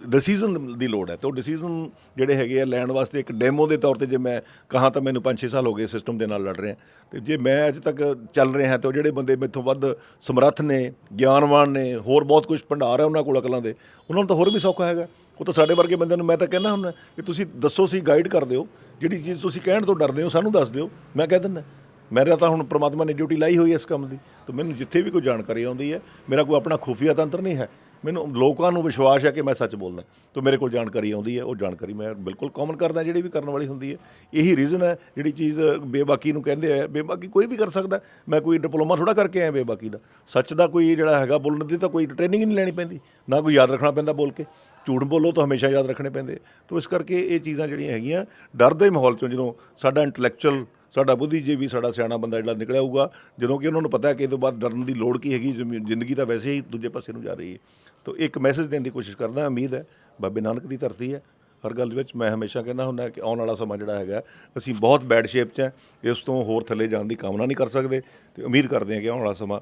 ਡਿਸੀਜਨ ਦੀ ਲੋੜ ਹੈ। ਤੇ ਉਹ ਡਿਸੀਜਨ ਜਿਹੜੇ ਹੈਗੇ ਆ ਲੈਣ ਵਾਸਤੇ ਇੱਕ ਡੈਮੋ ਦੇ ਤੌਰ ਤੇ ਜੇ ਮੈਂ ਕਹਾਂ ਤਾਂ ਮੈਨੂੰ 5-6 ਸਾਲ ਹੋ ਗਏ ਸਿਸਟਮ ਦੇ ਨਾਲ ਲੜ ਰਿਹਾ। ਤੇ ਜੇ ਮੈਂ ਅੱਜ ਤੱਕ ਚੱਲ ਰਿਹਾ ਤੇ ਉਹ ਜਿਹੜੇ ਬੰਦੇ ਮੈਥੋਂ ਵੱਧ ਸਮਰੱਥ ਨੇ, ਗਿਆਨਵਾਨ ਨੇ, ਹੋਰ ਬਹੁਤ ਕੁਝ ਭੰਡਾਰ ਹੈ ਉਹਨਾਂ ਕੋਲ ਅਕਲਾਂ ਦੇ, ਉਹਨਾਂ ਨੂੰ ਤਾਂ ਹੋਰ ਵੀ ਸੌਖਾ ਹੈਗਾ। ਉਹ ਤਾਂ ਸਾਡੇ ਵਰਗੇ ਬੰਦਿਆਂ ਨੂੰ ਮੈਂ ਤਾਂ ਕਹਿੰਦਾ ਹੁੰਦਾ ਕਿ ਤੁਸੀਂ ਦੱਸੋ ਸੀ ਗਾਈਡ ਕਰ ਦਿਓ। ਜਿਹੜੀ ਚੀਜ਼ ਤੁਸੀਂ ਕਹਿਣ ਤੋਂ ਡਰਦੇ ਹੋ, ਸਾਨੂੰ ਦੱਸ ਦਿਓ। ਮੈਂ ਕਹਿ ਦਿੰਦਾ ਮੇਰਾ ਤਾਂ ਹੁਣ ਪ੍ਰਮਾਤਮਾ ਨੇ ਡਿਊਟੀ ਲਾਈ ਹੋਈ ਹੈ ਇਸ ਕੰਮ ਦੀ। ਤਾਂ ਮੈਨੂੰ ਜਿੱਥੇ ਵੀ ਕੋਈ ਜਾਣਕਾਰੀ ਆਉਂਦੀ ਹੈ, ਮੇਰਾ ਕੋਈ ਆਪਣਾ ਖੁਫੀਆ ਤੰਤਰ ਨਹੀਂ ਹੈ। ਮੈਨੂੰ ਲੋਕਾਂ ਨੂੰ ਵਿਸ਼ਵਾਸ ਹੈ ਕਿ ਮੈਂ ਸੱਚ ਬੋਲਦਾ। ਤਾਂ ਮੇਰੇ ਕੋਲ ਜਾਣਕਾਰੀ ਆਉਂਦੀ ਹੈ, ਉਹ ਜਾਣਕਾਰੀ ਮੈਂ ਬਿਲਕੁਲ ਕਾਮਨ ਕਰਦਾ, ਜਿਹੜੀ ਵੀ ਕਰਨ ਵਾਲੀ ਹੁੰਦੀ ਹੈ। ਇਹੀ ਰੀਜ਼ਨ ਹੈ, ਜਿਹੜੀ ਚੀਜ਼ ਬੇਬਾਕੀ ਨੂੰ ਕਹਿੰਦੇ ਆ, ਬੇਬਾਕੀ ਕੋਈ ਵੀ ਕਰ ਸਕਦਾ। ਮੈਂ ਕੋਈ ਡਿਪਲੋਮਾ ਥੋੜਾ ਕਰਕੇ ਆਇਆ ਬੇਬਾਕੀ ਦਾ। ਸੱਚ ਦਾ ਕੋਈ ਜਿਹੜਾ ਹੈਗਾ ਬੋਲਣ ਦੀ ਤਾਂ ਕੋਈ ਟ੍ਰੇਨਿੰਗ ਹੀ ਨਹੀਂ ਲੈਣੀ ਪੈਂਦੀ, ਨਾ ਕੋਈ ਯਾਦ ਰੱਖਣਾ ਪੈਂਦਾ ਬੋਲ ਕੇ। ਝੂਠ ਬੋਲੋ ਤਾਂ ਹਮੇਸ਼ਾ ਯਾਦ ਰੱਖਣੇ ਪੈਂਦੇ। ਤੋ ਇਸ ਕਰਕੇ ਇਹ ਚੀਜ਼ਾਂ ਜਿਹੜੀਆਂ ਹੈਗੀਆਂ, ਡਰ ਦੇ ਮਾਹੌਲ ਚੋਂ ਜਦੋਂ ਸਾਡਾ ਇੰਟੈਲੈਕਚੁਅਲ ਸਾਡਾ ਬੁੱਧੀਜੀਵੀ ਸਾਡਾ ਸਿਆਣਾ ਬੰਦਾ ਜਿਹੜਾ ਨਿਕਲਿਆ ਹੋਊਗਾ, ਜਦੋਂ ਕਿ ਉਹਨਾਂ ਨੂੰ ਪਤਾ ਹੈ ਕਿ ਇਹ ਤੋਂ ਬਾਅਦ ਡਰਨ ਦੀ ਲੋੜ ਕੀ ਹੈਗੀ ਜ਼ਮੀ- ਜ਼ਿੰਦਗੀ ਤਾਂ ਵੈਸੇ ਹੀ ਦੂਜੇ ਪਾਸੇ ਨੂੰ ਜਾ ਰਹੀ ਹੈ। ਤਾਂ ਇੱਕ ਮੈਸੇਜ ਦੇਣ ਦੀ ਕੋਸ਼ਿਸ਼ ਕਰਦਾ ਉਮੀਦ ਹੈ ਬਾਬੇ ਨਾਨਕ ਦੀ ਧਰਤੀ ਹੈ। ਹਰ ਗੱਲ ਵਿੱਚ ਮੈਂ ਹਮੇਸ਼ਾ ਕਹਿੰਦਾ ਹੁੰਦਾ ਕਿ ਆਉਣ ਵਾਲਾ ਸਮਾਂ ਜਿਹੜਾ ਹੈਗਾ, ਅਸੀਂ ਬਹੁਤ ਬੈਡ ਸ਼ੇਪ 'ਚ ਹੈ, ਇਸ ਤੋਂ ਹੋਰ ਥੱਲੇ ਜਾਣ ਦੀ ਕਾਮਨਾ ਨਹੀਂ ਕਰ ਸਕਦੇ ਤੇ ਉਮੀਦ ਕਰਦੇ ਹਾਂ ਕਿ ਆਉਣ ਵਾਲਾ ਸਮਾਂ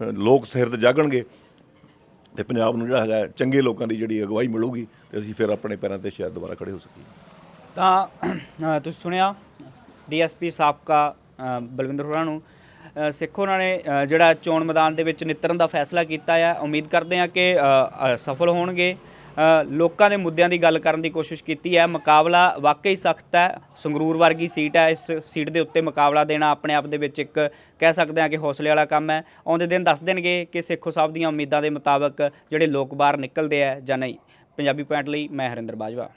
ਲੋਕ ਸਿਰ ਤੇ ਜਾਗਣਗੇ ਤੇ ਪੰਜਾਬ ਨੂੰ ਜਿਹੜਾ ਹੈਗਾ ਚੰਗੇ ਲੋਕਾਂ ਦੀ ਜਿਹੜੀ ਅਗਵਾਈ ਮਿਲੂਗੀ ਤੇ ਅਸੀਂ ਫਿਰ ਆਪਣੇ ਪੈਰਾਂ ਤੇ ਸ਼ਾਇਦ ਦੁਬਾਰਾ ਖੜੇ ਹੋ ਸਕੀਏ। ਤਾਂ ਤੁਸੀਂ ਸੁਣਿਆ ਡੀਐਸਪੀ ਸਾਬਕਾ ਬਲਵਿੰਦਰ ਹੋਰਾਂ ਨੂੰ। ਸਿੱਖ ਉਹਨਾਂ ਨੇ ਜਿਹੜਾ ਚੋਣ ਮੈਦਾਨ ਦੇ ਵਿੱਚ ਨਿੱਤਰਨ ਦਾ ਫੈਸਲਾ ਕੀਤਾ ਹੈ ਉਮੀਦ ਕਰਦੇ ਹਾਂ ਕਿ ਸਫਲ ਹੋਣਗੇ। ਲੋਕਾਂ ਦੇ ਮੁੱਦਿਆਂ ਦੀ ਗੱਲ ਕਰਨ ਦੀ ਕੋਸ਼ਿਸ਼ ਕੀਤੀ ਹੈ। ਮੁਕਾਬਲਾ ਵਾਕਈ ਸਖਤ ਹੈ। ਸੰਗਰੂਰ ਵਰਗੀ ਸੀਟ ਹੈ। ਇਸ ਸੀਟ ਦੇ ਉੱਤੇ ਮੁਕਾਬਲਾ ਦੇਣਾ ਆਪਣੇ ਆਪ ਦੇ ਵਿੱਚ ਇੱਕ ਕਹਿ ਸਕਦੇ ਹਾਂ ਕਿ ਹੌਸਲੇ ਵਾਲਾ ਕੰਮ ਹੈ। ਆਉਂਦੇ ਦਿਨ ਦੱਸ ਦੇਣਗੇ ਕਿ ਸਿੱਖੋ ਸਾਹਿਬ ਦੀਆਂ ਉਮੀਦਾਂ ਦੇ ਮੁਤਾਬਕ ਜਿਹੜੇ ਲੋਕ ਬਾਹਰ ਨਿਕਲਦੇ ਆ ਜਾਂ ਨਹੀਂ। ਪੰਜਾਬੀ ਪੁਆਇੰਟ ਲਈ ਮੈਂ ਹਰਿੰਦਰ ਬਾਜਵਾ।